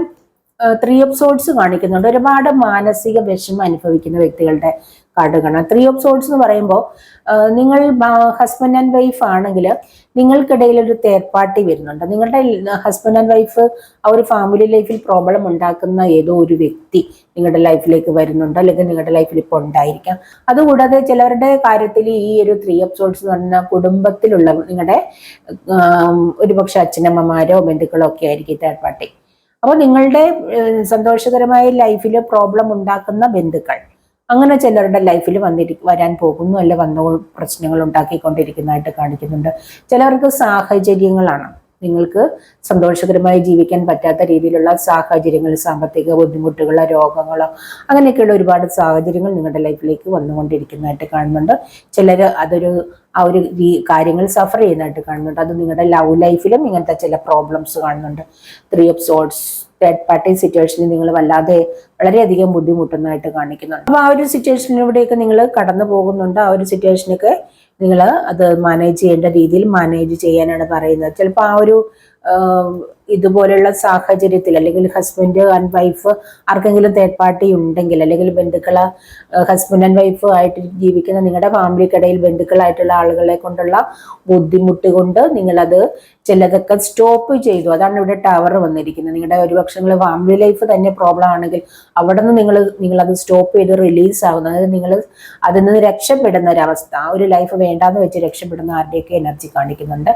ത്രീ ഓഫ് സോഡ്സ് കാണിക്കുന്നുണ്ട്. ഒരുപാട് മാനസിക വിഷമം അനുഭവിക്കുന്ന വ്യക്തികളുടെ കാർഡ് കാണാം ത്രീ ഓഫ് സോഡ്സ് എന്ന് പറയുമ്പോൾ നിങ്ങൾ ഹസ്ബൻഡ് ആൻഡ് വൈഫ് ആണെങ്കിൽ നിങ്ങൾക്കിടയിൽ ഒരു തേർഡ് പാർട്ടി വരുന്നുണ്ട്. നിങ്ങളുടെ ഹസ്ബൻഡ് ആൻഡ് വൈഫ് ആ ഒരു ഫാമിലി ലൈഫിൽ പ്രോബ്ലം ഉണ്ടാക്കുന്ന ഏതോ ഒരു വ്യക്തി നിങ്ങളുടെ ലൈഫിലേക്ക് വരുന്നുണ്ട്. അല്ലെങ്കിൽ നിങ്ങളുടെ ലൈഫിൽ ഇപ്പോൾ ഉണ്ടായിരിക്കാം. അതുകൂടാതെ ചിലവരുടെ കാര്യത്തിൽ ഈ ഒരു ത്രീ എപ്പിസോഡ്സ് എന്ന് പറഞ്ഞാൽ കുടുംബത്തിലുള്ള നിങ്ങളുടെ ഒരുപക്ഷെ അച്ഛനമ്മമാരോ ബന്ധുക്കളോ ഒക്കെ ആയിരിക്കും തേർഡ് പാർട്ടി അപ്പോൾ നിങ്ങളുടെ സന്തോഷകരമായ ലൈഫിൽ പ്രോബ്ലം ഉണ്ടാക്കുന്ന ബന്ധുക്കൾ അങ്ങനെ ചിലരുടെ ലൈഫിൽ വന്നിരി വരാൻ പോകുന്നു അല്ല വന്നു പ്രശ്നങ്ങൾ ഉണ്ടാക്കിക്കൊണ്ടിരിക്കുന്നതായിട്ട് കാണിക്കുന്നുണ്ട്. ചിലർക്ക് സാഹചര്യങ്ങളാണ്. നിങ്ങൾക്ക് സന്തോഷകരമായി ജീവിക്കാൻ പറ്റാത്ത രീതിയിലുള്ള സാഹചര്യങ്ങൾ സാമ്പത്തിക ബുദ്ധിമുട്ടുകളോ രോഗങ്ങളോ അങ്ങനെയൊക്കെയുള്ള ഒരുപാട് സാഹചര്യങ്ങൾ നിങ്ങളുടെ ലൈഫിലേക്ക് വന്നുകൊണ്ടിരിക്കുന്നതായിട്ട് കാണുന്നുണ്ട്. ചിലർ അതൊരു ആ ഒരു കാര്യങ്ങൾ സഫർ ചെയ്യുന്നതായിട്ട് കാണുന്നുണ്ട്. അത് നിങ്ങളുടെ ലവ് ലൈഫിലും ഇങ്ങനത്തെ ചില പ്രോബ്ലംസ് കാണുന്നുണ്ട്. Three of swords third party സിറ്റുവേഷനിൽ നിങ്ങൾ വല്ലാതെ വളരെയധികം ബുദ്ധിമുട്ടുന്നതായിട്ട് കാണിക്കുന്നുണ്ട്. അപ്പോൾ ആ ഒരു സിറ്റുവേഷനിലൂടെയൊക്കെ നിങ്ങൾ കടന്നു പോകുന്നുണ്ട്. ആ ഒരു സിറ്റുവേഷനൊക്കെ നിങ്ങൾ അത് മാനേജ് ചെയ്യേണ്ട രീതിയിൽ മാനേജ് ചെയ്യാനാണ് പറയുന്നത്. ചിലപ്പോൾ ആ ഒരു ആഹ്, ഇതുപോലുള്ള സാഹചര്യത്തിൽ അല്ലെങ്കിൽ ഹസ്ബൻഡ് ആൻഡ് വൈഫ് ആർക്കെങ്കിലും തേർഡ് പാർട്ടി ഉണ്ടെങ്കിൽ അല്ലെങ്കിൽ ബന്ധുക്കൾ ഹസ്ബൻഡ് ആൻഡ് വൈഫ് ആയിട്ട് ജീവിക്കുന്ന നിങ്ങളുടെ ഫാമിലിക്കിടയിൽ ബന്ധുക്കളായിട്ടുള്ള ആളുകളെ കൊണ്ടുള്ള ബുദ്ധിമുട്ട് കൊണ്ട് നിങ്ങളത് ചിലതൊക്കെ സ്റ്റോപ്പ് ചെയ്തു. അതാണ് ഇവിടെ ടവർ വന്നിരിക്കുന്നത്. നിങ്ങളുടെ ഒരുപക്ഷെ നിങ്ങൾ ഫാമിലി ലൈഫ് തന്നെ പ്രോബ്ലം ആണെങ്കിൽ അവിടെ നിന്ന് നിങ്ങൾ നിങ്ങളത് സ്റ്റോപ്പ് ചെയ്ത് റിലീസ് ആകുന്നത് അതായത് നിങ്ങൾ അതിൽ നിന്ന് രക്ഷപ്പെടുന്ന ഒരവസ്ഥ ആ ഒരു ലൈഫ് വേണ്ടാന്ന് വെച്ച് രക്ഷപ്പെടുന്ന ആരുടെയൊക്കെ എനർജി കാണിക്കുന്നുണ്ട്.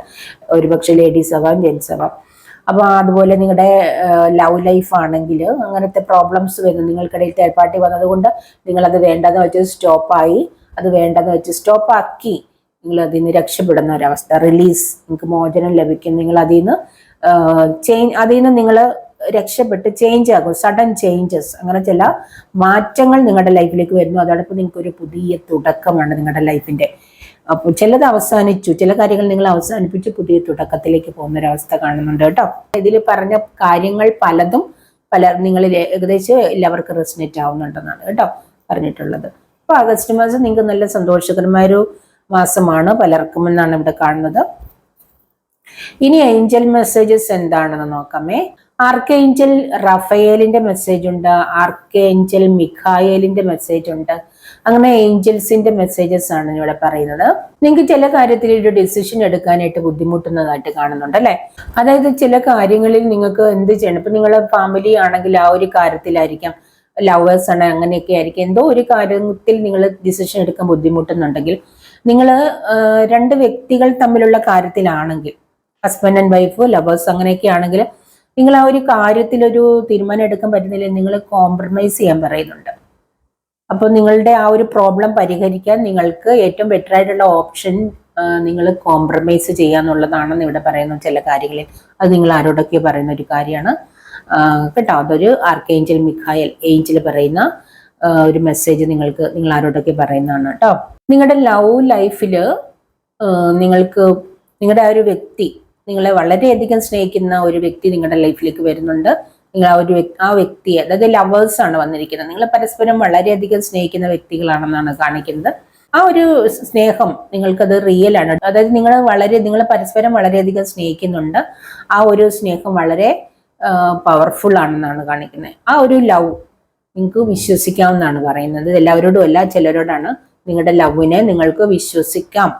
ഒരുപക്ഷെ ലേഡീസ് ആവാം ജെൻസ് ആവാം. അപ്പോൾ അതുപോലെ നിങ്ങളുടെ ലവ് ലൈഫ് ആണെങ്കിൽ അങ്ങനത്തെ പ്രോബ്ലംസ് വരുന്നു. നിങ്ങൾക്കിടയിൽ തേർഡ് പാർട്ടി വന്നതുകൊണ്ട് നിങ്ങളത് വേണ്ടെന്ന് വെച്ച് സ്റ്റോപ്പായി. അത് വേണ്ടെന്ന് വെച്ച് സ്റ്റോപ്പാക്കി നിങ്ങൾ അതിൽ നിന്ന് രക്ഷപ്പെടുന്ന ഒരവസ്ഥ. റിലീസ് നിങ്ങൾക്ക് മോചനം ലഭിക്കും. നിങ്ങൾ അതിൽ നിന്ന് ചേഞ്ച് അതിൽ നിന്ന് നിങ്ങൾ രക്ഷപ്പെട്ട് ചേഞ്ച് ആകും സഡൻ ചേഞ്ചസ് അങ്ങനെ ചില മാറ്റങ്ങൾ നിങ്ങളുടെ ലൈഫിലേക്ക് വരുന്നു. അതോടൊപ്പം നിങ്ങൾക്ക് ഒരു പുതിയ തുടക്കമാണ് നിങ്ങളുടെ ലൈഫിന്റെ അപ്പോൾ ചിലത് അവസാനിച്ചു ചില കാര്യങ്ങൾ നിങ്ങൾ അവസാനിപ്പിച്ച് പുതിയ തുടക്കത്തിലേക്ക് പോകുന്ന ഒരവസ്ഥ കാണുന്നുണ്ട് കേട്ടോ. ഇതിൽ പറഞ്ഞ കാര്യങ്ങൾ പലതും പല നിങ്ങളിൽ ഏകദേശം എല്ലാവർക്കും റെസിനേറ്റ് ആവുന്നുണ്ടെന്നാണ് കേട്ടോ പറഞ്ഞിട്ടുള്ളത്. അപ്പോൾ ആഗസ്റ്റ് മാസം നിങ്ങൾക്ക് നല്ല സന്തോഷകരമായ ഒരു മാസമാണ് പലർക്കും എന്നാണ് ഇവിടെ കാണുന്നത്. ഇനി ഏഞ്ചൽ മെസ്സേജസ് എന്താണെന്ന് നോക്കാമേ. ആർക്കേഞ്ചൽ റഫയേലിന്റെ മെസ്സേജ് ഉണ്ട് ആർക്കേഞ്ചൽ മിഖായേലിന്റെ മെസ്സേജ് ഉണ്ട് അങ്ങനെ ഏഞ്ചൽസിന്റെ മെസ്സേജസ് ആണ് ഇവിടെ പറയുന്നത്. നിങ്ങൾക്ക് ചില കാര്യത്തിൽ ഒരു ഡിസിഷൻ എടുക്കാനായിട്ട് ബുദ്ധിമുട്ടുന്നതായിട്ട് കാണുന്നുണ്ട് അല്ലെ? അതായത് ചില കാര്യങ്ങളിൽ നിങ്ങൾക്ക് എന്ത് ചെയ്യണം? ഇപ്പൊ നിങ്ങളെ ഫാമിലി ആണെങ്കിൽ ആ ഒരു കാര്യത്തിലായിരിക്കാം ലവേഴ്സ് ആണ് അങ്ങനെയൊക്കെ ആയിരിക്കും. എന്തോ ഒരു കാര്യത്തിൽ നിങ്ങൾ ഡിസിഷൻ എടുക്കാൻ ബുദ്ധിമുട്ടുന്നുണ്ടെങ്കിൽ നിങ്ങൾ രണ്ട് വ്യക്തികൾ തമ്മിലുള്ള കാര്യത്തിലാണെങ്കിൽ ഹസ്ബൻഡ് ആൻഡ് വൈഫ് ലവേഴ്സ് അങ്ങനെയൊക്കെ ആണെങ്കിൽ നിങ്ങൾ ആ ഒരു കാര്യത്തിൽ ഒരു തീരുമാനം എടുക്കാൻ പറ്റുന്നില്ല നിങ്ങൾ കോംപ്രമൈസ് ചെയ്യാൻ പറയുന്നുണ്ട്. അപ്പോൾ നിങ്ങളുടെ ആ ഒരു പ്രോബ്ലം പരിഹരിക്കാൻ നിങ്ങൾക്ക് ഏറ്റവും ബെറ്റർ ആയിട്ടുള്ള ഓപ്ഷൻ നിങ്ങൾ കോംപ്രമൈസ് ചെയ്യാന്നുള്ളതാണെന്ന് ഇവിടെ പറയുന്ന ചില കാര്യങ്ങളിൽ. അത് നിങ്ങൾ ആരോടൊക്കെ പറയുന്ന ഒരു കാര്യമാണ്. കേട്ടോ അതൊരു ആർക്കേഞ്ചൽ മിഖായൽ ഏഞ്ചൽ പറയുന്ന ഒരു മെസ്സേജ് നിങ്ങൾക്ക് നിങ്ങൾ ആരോടൊക്കെ പറയുന്നതാണ് കേട്ടോ. നിങ്ങളുടെ ലവ് ലൈഫിൽ നിങ്ങൾക്ക് നിങ്ങളുടെ ആ ഒരു വ്യക്തി നിങ്ങളെ വളരെയധികം സ്നേഹിക്കുന്ന ഒരു വ്യക്തി നിങ്ങളുടെ ലൈഫിലേക്ക് വരുന്നുണ്ട്. നിങ്ങൾ ആ ഒരു ആ വ്യക്തിയെ അതായത് ലവേഴ്സ് ആണ് വന്നിരിക്കുന്നത്. നിങ്ങൾ പരസ്പരം വളരെയധികം സ്നേഹിക്കുന്ന വ്യക്തികളാണെന്നാണ് കാണിക്കുന്നത്. ആ ഒരു സ്നേഹം നിങ്ങൾക്കത് റിയൽ ആണ്. അതായത് നിങ്ങൾ വളരെ നിങ്ങൾ പരസ്പരം വളരെയധികം സ്നേഹിക്കുന്നുണ്ട്. ആ ഒരു സ്നേഹം വളരെ പവർഫുൾ ആണെന്നാണ് കാണിക്കുന്നത്. ആ ഒരു ലവ് നിങ്ങൾക്ക് വിശ്വസിക്കാമെന്നാണ് പറയുന്നത്. എല്ലാവരോടും അല്ല ചിലരോടാണ് നിങ്ങളുടെ ലവിനെ നിങ്ങൾക്ക് വിശ്വസിക്കാം.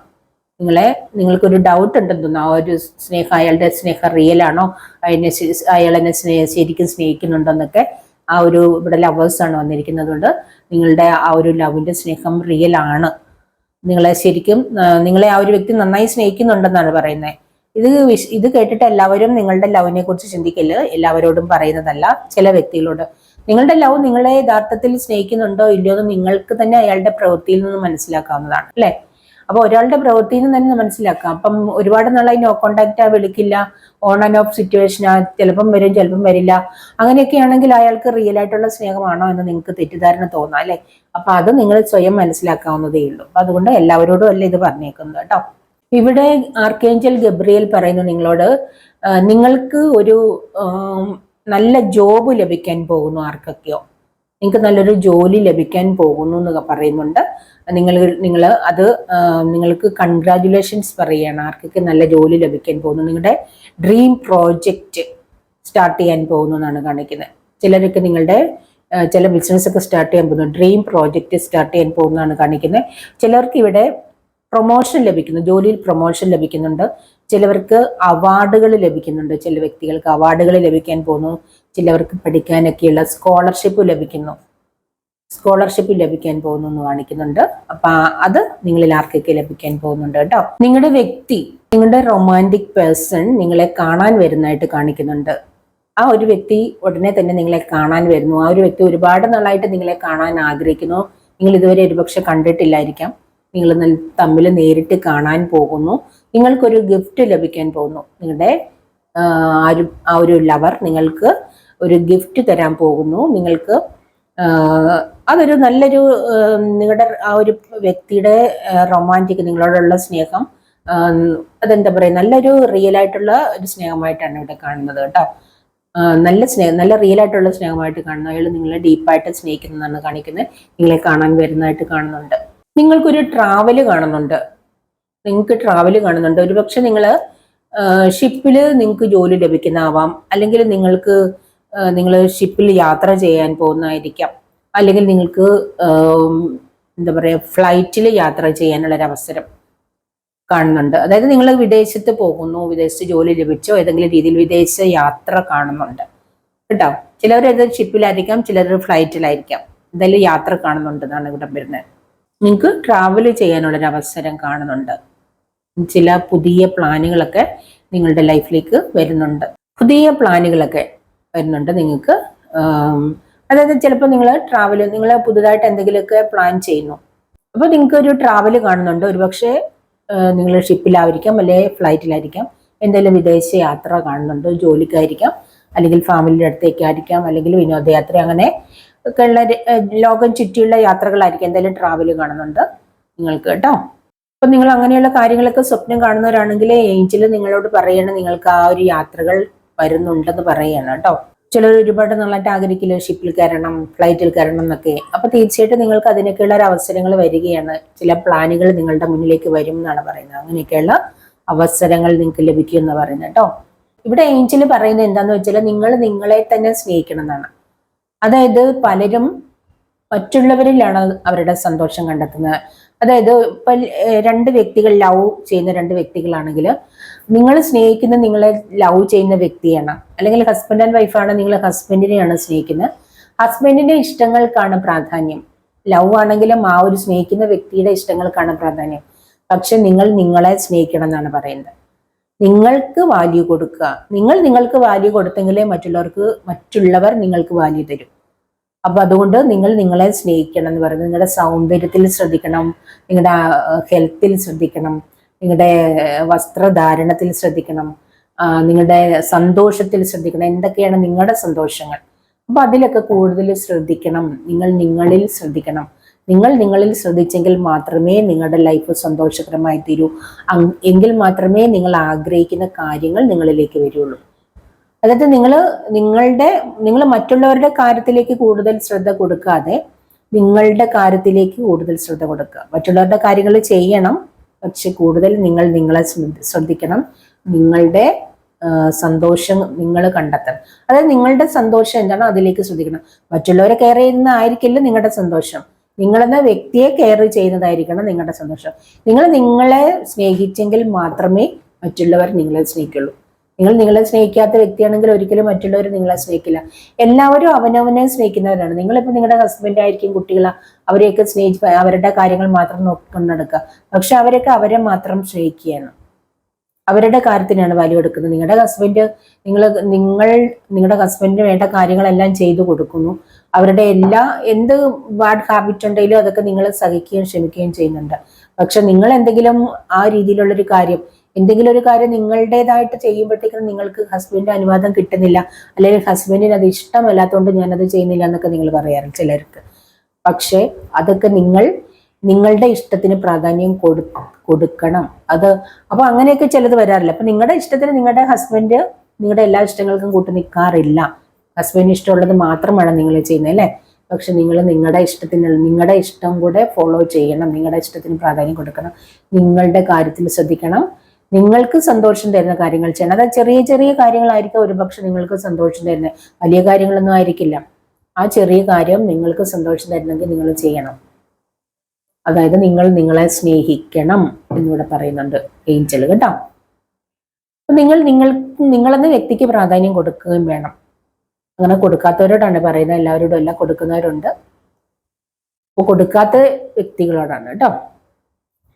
നിങ്ങളെ നിങ്ങൾക്കൊരു ഡൗട്ട് ഉണ്ടെന്ന് തോന്നുന്നു. ആ ഒരു സ്നേഹം അയാളുടെ സ്നേഹം റിയൽ ആണോ? അതിനെ അയാൾ എന്നെ സ്നേഹ ശരിക്കും സ്നേഹിക്കുന്നുണ്ടെന്നൊക്കെ ആ ഒരു ഇവിടെ ലവേഴ്സ് ആണ് വന്നിരിക്കുന്നത് കൊണ്ട് നിങ്ങളുടെ ആ ഒരു ലവിന്റെ സ്നേഹം റിയൽ ആണ്. നിങ്ങളെ ശരിക്കും നിങ്ങളെ ആ ഒരു വ്യക്തി നന്നായി സ്നേഹിക്കുന്നുണ്ടെന്നാണ് പറയുന്നത് ഇത് ഇത് കേട്ടിട്ട് എല്ലാവരും നിങ്ങളുടെ ലവിനെ കുറിച്ച് ചിന്തിക്കൽ എല്ലാവരോടും പറയുന്നതല്ല ചില വ്യക്തികളോട്. നിങ്ങളുടെ ലവ് നിങ്ങളെ യഥാർത്ഥത്തിൽ സ്നേഹിക്കുന്നുണ്ടോ ഇല്ലയോ എന്ന് നിങ്ങൾക്ക് തന്നെ അയാളുടെ പ്രവൃത്തിയിൽ നിന്ന് മനസ്സിലാക്കാവുന്നതാണ് അല്ലെ? അപ്പൊ ഒരാളുടെ പ്രവൃത്തി നിന്ന് തന്നെ മനസ്സിലാക്കാം. അപ്പം ഒരുപാട് നാളായി നോ കോണ്ടാക്റ്റ് വിളിക്കില്ല. ഓൺ ആൻഡ് ഓഫ് സിറ്റുവേഷൻ ആ. ചിലപ്പം വരും ചിലപ്പം വരില്ല. അങ്ങനെയൊക്കെ ആണെങ്കിൽ അയാൾക്ക് റിയൽ ആയിട്ടുള്ള സ്നേഹമാണോ എന്ന് നിങ്ങൾക്ക് തെറ്റിദ്ധാരണ തോന്നാം അല്ലെ? അപ്പൊ അത് നിങ്ങൾ സ്വയം മനസ്സിലാക്കാവുന്നതേ ഉള്ളൂ. അപ്പൊ അതുകൊണ്ട് എല്ലാവരോടും അല്ല ഇത് പറഞ്ഞേക്കുന്നത് കേട്ടോ. ഇവിടെ ആർക്കേഞ്ചൽ ഗബ്രിയൽ പറയുന്നു നിങ്ങളോട് നിങ്ങൾക്ക് ഒരു നല്ല ജോബ് ലഭിക്കാൻ പോകുന്നു ആർക്കൊക്കെയോ. നിങ്ങൾക്ക് നല്ലൊരു ജോലി ലഭിക്കാൻ പോകുന്നു എന്നൊക്കെ പറയുന്നുണ്ട്. നിങ്ങൾ നിങ്ങൾ അത് നിങ്ങൾക്ക് കൺഗ്രാറ്റുലേഷൻസ് പറയുകയാണ് ആർക്കൊക്കെ നല്ല ജോലി ലഭിക്കാൻ പോകുന്നു. നിങ്ങളുടെ ഡ്രീം പ്രോജക്റ്റ് സ്റ്റാർട്ട് ചെയ്യാൻ പോകുന്നു എന്നാണ് കാണിക്കുന്നത്. ചിലരൊക്കെ നിങ്ങളുടെ ചില ബിസിനസ് ഒക്കെ സ്റ്റാർട്ട് ചെയ്യാൻ പോകുന്നു. ഡ്രീം പ്രോജക്റ്റ് സ്റ്റാർട്ട് ചെയ്യാൻ പോകുന്നതാണ് കാണിക്കുന്നത്. ചിലർക്ക് ഇവിടെ പ്രൊമോഷൻ ലഭിക്കുന്നു. ജോലിയിൽ പ്രൊമോഷൻ ലഭിക്കുന്നുണ്ട്. ചിലവർക്ക് അവാർഡുകൾ ലഭിക്കുന്നുണ്ട്. ചില വ്യക്തികൾക്ക് അവാർഡുകൾ ലഭിക്കാൻ പോകുന്നു. ചിലവർക്ക് പഠിക്കാനൊക്കെയുള്ള സ്കോളർഷിപ്പ് ലഭിക്കുന്നു. സ്കോളർഷിപ്പ് ലഭിക്കാൻ പോകുന്നു എന്ന് കാണിക്കുന്നുണ്ട്. അപ്പൊ അത് നിങ്ങളിൽ ആർക്കൊക്കെ ലഭിക്കാൻ പോകുന്നുണ്ട് കേട്ടോ. നിങ്ങളുടെ വ്യക്തി നിങ്ങളുടെ റൊമാന്റിക് പേഴ്സൺ നിങ്ങളെ കാണാൻ വരുന്നതായിട്ട് കാണിക്കുന്നുണ്ട്. ആ ഒരു വ്യക്തി ഉടനെ തന്നെ നിങ്ങളെ കാണാൻ വരുന്നു. ആ ഒരു വ്യക്തി ഒരുപാട് നാളായിട്ട് നിങ്ങളെ കാണാൻ ആഗ്രഹിക്കുന്നു. നിങ്ങൾ ഇതുവരെ ഒരുപക്ഷെ കണ്ടിട്ടില്ലായിരിക്കാം. നിങ്ങൾ തമ്മിൽ നേരിട്ട് കാണാൻ പോകുന്നു. നിങ്ങൾക്കൊരു ഗിഫ്റ്റ് ലഭിക്കാൻ പോകുന്നു. നിങ്ങളുടെ ആ, ഒരു ലവർ നിങ്ങൾക്ക് ഒരു ഗിഫ്റ്റ് തരാൻ പോകുന്നു. നിങ്ങൾക്ക് അതൊരു നല്ലൊരു നിങ്ങളുടെ ആ ഒരു വ്യക്തിയുടെ റൊമാന്റിക് നിങ്ങളോടുള്ള സ്നേഹം അതെന്താ പറയുക നല്ലൊരു റിയൽ ആയിട്ടുള്ള ഒരു സ്നേഹമായിട്ടാണ് ഇവിടെ കാണുന്നത് കേട്ടോ. നല്ല സ്നേഹം നല്ല റിയൽ ആയിട്ടുള്ള സ്നേഹമായിട്ട് കാണുന്നു അയാൾ നിങ്ങളെ ഡീപ്പായിട്ട് സ്നേഹിക്കുന്നതാണ് കാണിക്കുന്നത്. നിങ്ങളെ കാണാൻ വരുന്നതായിട്ട് കാണുന്നുണ്ട്. നിങ്ങൾക്കൊരു ട്രാവൽ കാണുന്നുണ്ട്. നിങ്ങൾക്ക് ട്രാവൽ കാണുന്നുണ്ട്. ഒരുപക്ഷെ നിങ്ങൾ ഷിപ്പിൽ നിങ്ങൾക്ക് ജോലി ലഭിക്കുന്നതാവാം. അല്ലെങ്കിൽ നിങ്ങൾക്ക് നിങ്ങൾ ഷിപ്പിൽ യാത്ര ചെയ്യാൻ പോകുന്നതായിരിക്കാം. അല്ലെങ്കിൽ നിങ്ങൾക്ക് എന്താ പറയുക ഫ്ലൈറ്റിൽ യാത്ര ചെയ്യാനുള്ളൊരു അവസരം കാണുന്നുണ്ട്. അതായത് നിങ്ങൾ വിദേശത്ത് പോകുന്നു വിദേശത്ത് ജോലി ലഭിച്ചോ ഏതെങ്കിലും രീതിയിൽ വിദേശ യാത്ര കാണുന്നുണ്ട്. കേട്ടോ? ചിലർ ഇത് ഷിപ്പിലായിരിക്കാം ചിലർ ഫ്ലൈറ്റിലായിരിക്കാം എന്തായാലും യാത്ര കാണുന്നുണ്ട് എന്നാണ് ഇവിടെ വരുന്നത്. നിങ്ങൾക്ക് ട്രാവൽ ചെയ്യാനുള്ളൊരു അവസരം കാണുന്നുണ്ട്. ചില പുതിയ പ്ലാനുകളൊക്കെ നിങ്ങളുടെ ലൈഫിലേക്ക് വരുന്നുണ്ട്. പുതിയ പ്ലാനുകളൊക്കെ വരുന്നുണ്ട് നിങ്ങൾക്ക്. അതായത് ചിലപ്പോൾ നിങ്ങൾ ട്രാവൽ നിങ്ങൾ പുതുതായിട്ട് എന്തെങ്കിലുമൊക്കെ പ്ലാൻ ചെയ്യുന്നു. അപ്പോൾ നിങ്ങൾക്ക് ഒരു ട്രാവൽ കാണുന്നുണ്ട്. ഒരുപക്ഷെ നിങ്ങൾ ഷിപ്പിലായിരിക്കാം അല്ലെങ്കിൽ ഫ്ലൈറ്റിലായിരിക്കാം എന്തെങ്കിലും വിദേശ യാത്ര കാണുന്നുണ്ട് ജോലിക്കായിരിക്കാം അല്ലെങ്കിൽ ഫാമിലിയുടെ അടുത്തേക്കായിരിക്കാം അല്ലെങ്കിൽ വിനോദയാത്ര അങ്ങനെ ഒക്കെ ഉള്ള ര- ലോകം ചുറ്റിയുള്ള യാത്രകളായിരിക്കും. എന്തായാലും ട്രാവൽ കാണുന്നുണ്ട്. നിങ്ങൾക്ക് കേട്ടോ. അപ്പൊ നിങ്ങൾ അങ്ങനെയുള്ള കാര്യങ്ങളൊക്കെ സ്വപ്നം കാണുന്നവരാണെങ്കിൽ ഏഞ്ചൽ നിങ്ങളോട് പറയണം നിങ്ങൾക്ക് ആ ഒരു യാത്രകൾ വരുന്നുണ്ടെന്ന് പറയണം കേട്ടോ. ചിലർ ഒരുപാട് നാളായിട്ട് ആഗ്രഹിക്കില്ല ഷിപ്പിൽ കയറണം ഫ്ലൈറ്റിൽ കയറണം എന്നൊക്കെ. അപ്പൊ തീർച്ചയായിട്ടും നിങ്ങൾക്ക് അതിനൊക്കെയുള്ള ഒരു അവസരങ്ങൾ വരികയാണ്. ചില പ്ലാനുകൾ നിങ്ങളുടെ മുന്നിലേക്ക് വരും എന്നാണ് പറയുന്നത്. അങ്ങനെയൊക്കെയുള്ള അവസരങ്ങൾ നിങ്ങൾക്ക് ലഭിക്കും എന്ന് പറയുന്നത് കേട്ടോ. ഇവിടെ ഏഞ്ചൽ പറയുന്നത് എന്താന്ന് വെച്ചാൽ നിങ്ങൾ നിങ്ങളെ തന്നെ സ്നേഹിക്കണം എന്നാണ്. അതായത് പലരും മറ്റുള്ളവരിലാണ് അവരുടെ സന്തോഷം കണ്ടെത്തുന്നത്. അതായത് രണ്ട് വ്യക്തികൾ ലവ് ചെയ്യുന്ന രണ്ട് വ്യക്തികളാണെങ്കിൽ നിങ്ങൾ സ്നേഹിക്കുന്ന നിങ്ങളെ ലവ് ചെയ്യുന്ന വ്യക്തിയാണ്. അല്ലെങ്കിൽ ഹസ്ബൻഡ് ആൻഡ് വൈഫാണ് നിങ്ങൾ ഹസ്ബൻഡിനെയാണ് സ്നേഹിക്കുന്നത്. ഹസ്ബൻഡിന്റെ ഇഷ്ടങ്ങൾക്കാണ് പ്രാധാന്യം. ലവ് ആണെങ്കിലും ആ ഒരു സ്നേഹിക്കുന്ന വ്യക്തിയുടെ ഇഷ്ടങ്ങൾക്കാണ് പ്രാധാന്യം. പക്ഷെ നിങ്ങൾ നിങ്ങളെ സ്നേഹിക്കണം എന്നാണ് പറയുന്നത്. നിങ്ങൾക്ക് വാല്യൂ കൊടുക്കുക. നിങ്ങൾ നിങ്ങൾക്ക് വാല്യൂ കൊടുത്തെങ്കിലേ മറ്റുള്ളവർക്ക് മറ്റുള്ളവർ നിങ്ങൾക്ക് വാല്യൂ തരും. അപ്പോൾ അതുകൊണ്ട് നിങ്ങൾ നിങ്ങളെ സ്നേഹിക്കണം എന്ന് പറയുന്നത്. നിങ്ങളുടെ സൗന്ദര്യത്തിൽ ശ്രദ്ധിക്കണം. നിങ്ങളുടെ ഹെൽത്തിൽ ശ്രദ്ധിക്കണം. നിങ്ങളുടെ വസ്ത്രധാരണത്തിൽ ശ്രദ്ധിക്കണം. നിങ്ങളുടെ സന്തോഷത്തിൽ ശ്രദ്ധിക്കണം. എന്തൊക്കെയാണ് നിങ്ങളുടെ സന്തോഷങ്ങൾ? അപ്പൊ അതിലൊക്കെ കൂടുതൽ ശ്രദ്ധിക്കണം. നിങ്ങൾ നിങ്ങളിൽ ശ്രദ്ധിക്കണം. നിങ്ങൾ നിങ്ങളിൽ ശ്രദ്ധിച്ചെങ്കിൽ മാത്രമേ നിങ്ങളുടെ ലൈഫ് സന്തോഷകരമായി തീരൂ. എങ്കിൽ മാത്രമേ നിങ്ങൾ ആഗ്രഹിക്കുന്ന കാര്യങ്ങൾ നിങ്ങളിലേക്ക് വരുള്ളൂ. അതായത് നിങ്ങൾ നിങ്ങളുടെ നിങ്ങൾ മറ്റുള്ളവരുടെ കാര്യത്തിലേക്ക് കൂടുതൽ ശ്രദ്ധ കൊടുക്കാതെ നിങ്ങളുടെ കാര്യത്തിലേക്ക് കൂടുതൽ ശ്രദ്ധ കൊടുക്കുക. മറ്റുള്ളവരുടെ കാര്യങ്ങൾ ചെയ്യണം പക്ഷെ കൂടുതൽ നിങ്ങൾ നിങ്ങളെ ശ്രദ്ധിക്കണം. നിങ്ങളുടെ സന്തോഷം നിങ്ങൾ കണ്ടെത്തണം. അതായത് നിങ്ങളുടെ സന്തോഷം എന്താണോ? അതിലേക്ക് ശ്രദ്ധിക്കണം. മറ്റുള്ളവരെ കെയർ ചെയ്യുന്നതായിരിക്കില്ല നിങ്ങളുടെ സന്തോഷം. നിങ്ങളെന്ന വ്യക്തിയെ കെയർ ചെയ്യുന്നതായിരിക്കണം നിങ്ങളുടെ സന്തോഷം. നിങ്ങൾ നിങ്ങളെ സ്നേഹിച്ചെങ്കിൽ മാത്രമേ മറ്റുള്ളവർ നിങ്ങളെ സ്നേഹിക്കുള്ളൂ. നിങ്ങൾ നിങ്ങളെ സ്നേഹിക്കാത്ത വ്യക്തിയാണെങ്കിൽ ഒരിക്കലും മറ്റുള്ളവർ നിങ്ങളെ സ്നേഹിക്കില്ല. എല്ലാവരും അവനവനെ സ്നേഹിക്കുന്നവരാണ്. നിങ്ങളിപ്പോൾ നിങ്ങളുടെ ഹസ്ബൻഡ് ആയിരിക്കും കുട്ടികളെ. അവരെയൊക്കെ സ്നേഹിച്ച് അവരുടെ കാര്യങ്ങൾ മാത്രം നോക്കിക്കൊണ്ട് നടക്കുക പക്ഷെ അവരൊക്കെ അവരെ മാത്രം സ്നേഹിക്കുകയാണ്. അവരുടെ കാര്യത്തിനാണ് വാല്യൂ എടുക്കുന്നത്. നിങ്ങളുടെ ഹസ്ബൻഡ് നിങ്ങൾ നിങ്ങൾ നിങ്ങളുടെ ഹസ്ബൻഡിന് വേണ്ട കാര്യങ്ങളെല്ലാം ചെയ്തു കൊടുക്കുന്നു. അവരുടെ എല്ലാ എന്ത് ബാഡ് ഹാബിറ്റ് ഉണ്ടെങ്കിലും അതൊക്കെ നിങ്ങൾ സഹിക്കുകയും ക്ഷമിക്കുകയും ചെയ്യുന്നുണ്ട്. പക്ഷെ നിങ്ങൾ എന്തെങ്കിലും ആ രീതിയിലുള്ളൊരു കാര്യം എന്തെങ്കിലും ഒരു കാര്യം നിങ്ങളുടേതായിട്ട് ചെയ്യുമ്പോഴത്തേക്കും നിങ്ങൾക്ക് ഹസ്ബൻഡിന്റെ അനുവാദം കിട്ടുന്നില്ല. അല്ലെങ്കിൽ ഹസ്ബൻഡിന് അത് ഇഷ്ടമല്ലാത്തതുകൊണ്ട് ഞാനത് ചെയ്യുന്നില്ല എന്നൊക്കെ നിങ്ങൾ പറയാറ് ചിലർക്ക്. പക്ഷേ അതൊക്കെ നിങ്ങൾ നിങ്ങളുടെ ഇഷ്ടത്തിന് പ്രാധാന്യം കൊടു കൊടുക്കണം. അത് അപ്പൊ അങ്ങനെയൊക്കെ ചിലത് വരാറില്ല. അപ്പൊ നിങ്ങളുടെ ഇഷ്ടത്തിന് നിങ്ങളുടെ ഹസ്ബൻഡ് നിങ്ങളുടെ എല്ലാ ഇഷ്ടങ്ങൾക്കും കൂട്ടു നിൽക്കാറില്ല ഹസ്ബൻഡിന് ഇഷ്ടമുള്ളത് മാത്രമാണ് നിങ്ങൾ ചെയ്യുന്നത് അല്ലേ? പക്ഷെ നിങ്ങൾ നിങ്ങളുടെ ഇഷ്ടത്തിന് നിങ്ങളുടെ ഇഷ്ടം കൂടെ ഫോളോ ചെയ്യണം. നിങ്ങളുടെ ഇഷ്ടത്തിന് പ്രാധാന്യം കൊടുക്കണം. നിങ്ങളുടെ കാര്യത്തിൽ ശ്രദ്ധിക്കണം. നിങ്ങൾക്ക് സന്തോഷം തരുന്ന കാര്യങ്ങൾ ചെയ്യണം. അതായത് ചെറിയ ചെറിയ കാര്യങ്ങളായിരിക്കും ഒരുപക്ഷെ നിങ്ങൾക്ക് സന്തോഷം തരുന്നത്. വലിയ കാര്യങ്ങളൊന്നും ആയിരിക്കില്ല. ആ ചെറിയ കാര്യം നിങ്ങൾക്ക് സന്തോഷം തരുന്നെങ്കിൽ നിങ്ങൾ ചെയ്യണം. അതായത് നിങ്ങൾ നിങ്ങളെ സ്നേഹിക്കണം എന്നിവിടെ പറയുന്നുണ്ട് ഏഞ്ചൽ കേട്ടോ. നിങ്ങൾ നിങ്ങൾ നിങ്ങളെന്ന വ്യക്തിക്ക് പ്രാധാന്യം കൊടുക്കുകയും വേണം. അങ്ങനെ കൊടുക്കാത്തവരോടാണ് പറയുന്നത് എല്ലാവരോടും എല്ലാം കൊടുക്കുന്നവരുണ്ട്. അപ്പോൾ കൊടുക്കാത്ത വ്യക്തികളോടാണ് കേട്ടോ.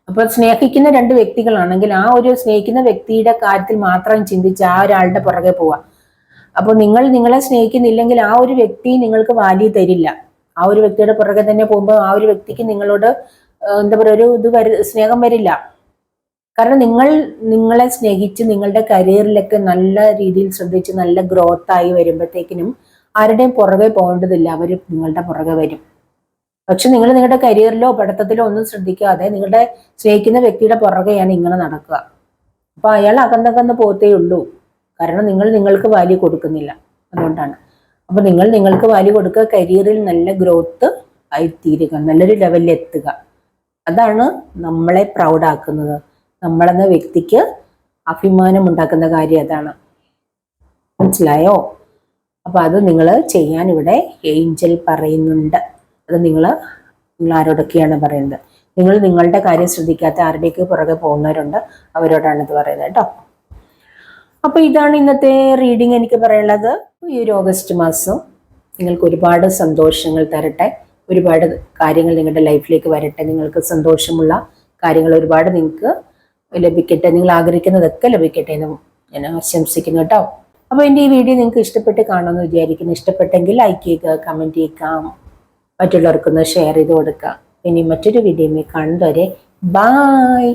അപ്പൊ സ്നേഹിക്കുന്ന രണ്ട് വ്യക്തികളാണെങ്കിൽ ആ ഒരു സ്നേഹിക്കുന്ന വ്യക്തിയുടെ കാര്യത്തിൽ മാത്രം ചിന്തിച്ച് ആ ഒരാളുടെ പുറകെ പോവാ അപ്പോൾ നിങ്ങൾ നിങ്ങളെ സ്നേഹിക്കുന്നില്ലെങ്കിൽ ആ ഒരു വ്യക്തി നിങ്ങൾക്ക് വാല്യൂ തരില്ല. ആ ഒരു വ്യക്തിയുടെ പുറകെ തന്നെ പോകുമ്പോൾ ആ ഒരു വ്യക്തിക്ക് നിങ്ങളോട് എന്താ പറയുക ഒരു ഇത് വരു സ്നേഹം വരില്ല. കാരണം നിങ്ങൾ നിങ്ങളെ സ്നേഹിച്ച് നിങ്ങളുടെ കരിയറിലൊക്കെ നല്ല രീതിയിൽ ശ്രദ്ധിച്ച് നല്ല ഗ്രോത്ത് ആയി വരുമ്പോഴത്തേക്കിനും ആരുടെയും പുറകെ പോകേണ്ടതില്ല. അവർ നിങ്ങളുടെ പുറകെ വരും. പക്ഷെ നിങ്ങൾ നിങ്ങളുടെ കരിയറിലോ പഠിത്തത്തിലോ ഒന്നും ശ്രദ്ധിക്കാതെ നിങ്ങളുടെ സ്നേഹിക്കുന്ന വ്യക്തിയുടെ പുറകെയാണ് ഇങ്ങനെ നടക്കുക. അപ്പൊ അയാൾ അകന്നകന്ന് പോത്തേ ഉള്ളൂ. കാരണം നിങ്ങൾ നിങ്ങൾക്ക് വാല്യൂ കൊടുക്കുന്നില്ല. അതുകൊണ്ടാണ്. അപ്പൊ നിങ്ങൾ നിങ്ങൾക്ക് വാല്യൂ കൊടുക്കുക കരിയറിൽ നല്ല ഗ്രോത്ത് ആയിത്തീരുക തീരുക നല്ലൊരു ലെവലിൽ എത്തുക. അതാണ് നമ്മളെ പ്രൗഡാക്കുന്നത് നമ്മളെന്ന വ്യക്തിക്ക് അഭിമാനം ഉണ്ടാക്കുന്ന കാര്യം അതാണ്. മനസ്സിലായോ? അപ്പൊ അത് നിങ്ങൾ ചെയ്യാൻ ഇവിടെ ഏഞ്ചൽ പറയുന്നുണ്ട്. അത് നിങ്ങൾ നിങ്ങൾ ആരോടൊക്കെയാണ് പറയുന്നത്? നിങ്ങൾ നിങ്ങളുടെ കാര്യം ശ്രദ്ധിക്കാത്ത ആരുടെയൊക്കെ പുറകെ പോകുന്നവരുണ്ട് അവരോടാണ് ഇത് പറയുന്നത് കേട്ടോ. അപ്പൊ ഇതാണ് ഇന്നത്തെ റീഡിങ് എനിക്ക് പറയാനുള്ളത്. ഈ ഒരു ഓഗസ്റ്റ് മാസം നിങ്ങൾക്ക് ഒരുപാട് സന്തോഷങ്ങൾ തരട്ടെ. ഒരുപാട് കാര്യങ്ങൾ നിങ്ങളുടെ ലൈഫിലേക്ക് വരട്ടെ. നിങ്ങൾക്ക് സന്തോഷമുള്ള കാര്യങ്ങൾ ഒരുപാട് നിങ്ങൾക്ക് ലഭിക്കട്ടെ. നിങ്ങൾ ആഗ്രഹിക്കുന്നതൊക്കെ ലഭിക്കട്ടെ എന്ന് ഞാൻ ആശംസിക്കുന്നു കേട്ടോ. അപ്പോൾ എന്റെ ഈ വീഡിയോ നിങ്ങൾക്ക് ഇഷ്ടപ്പെട്ട് കാണുമെന്ന് വിചാരിക്കുന്നു. ഇഷ്ടപ്പെട്ടെങ്കിൽ ലൈക്ക് ചെയ്യുക കമന്റ് ചെയ്യുക മറ്റുള്ളവർക്കൊന്ന് ഷെയർ ചെയ്ത് കൊടുക്കുക. ഇനി മറ്റൊരു വീഡിയോയിൽ കാണുന്നവരെ ബായ്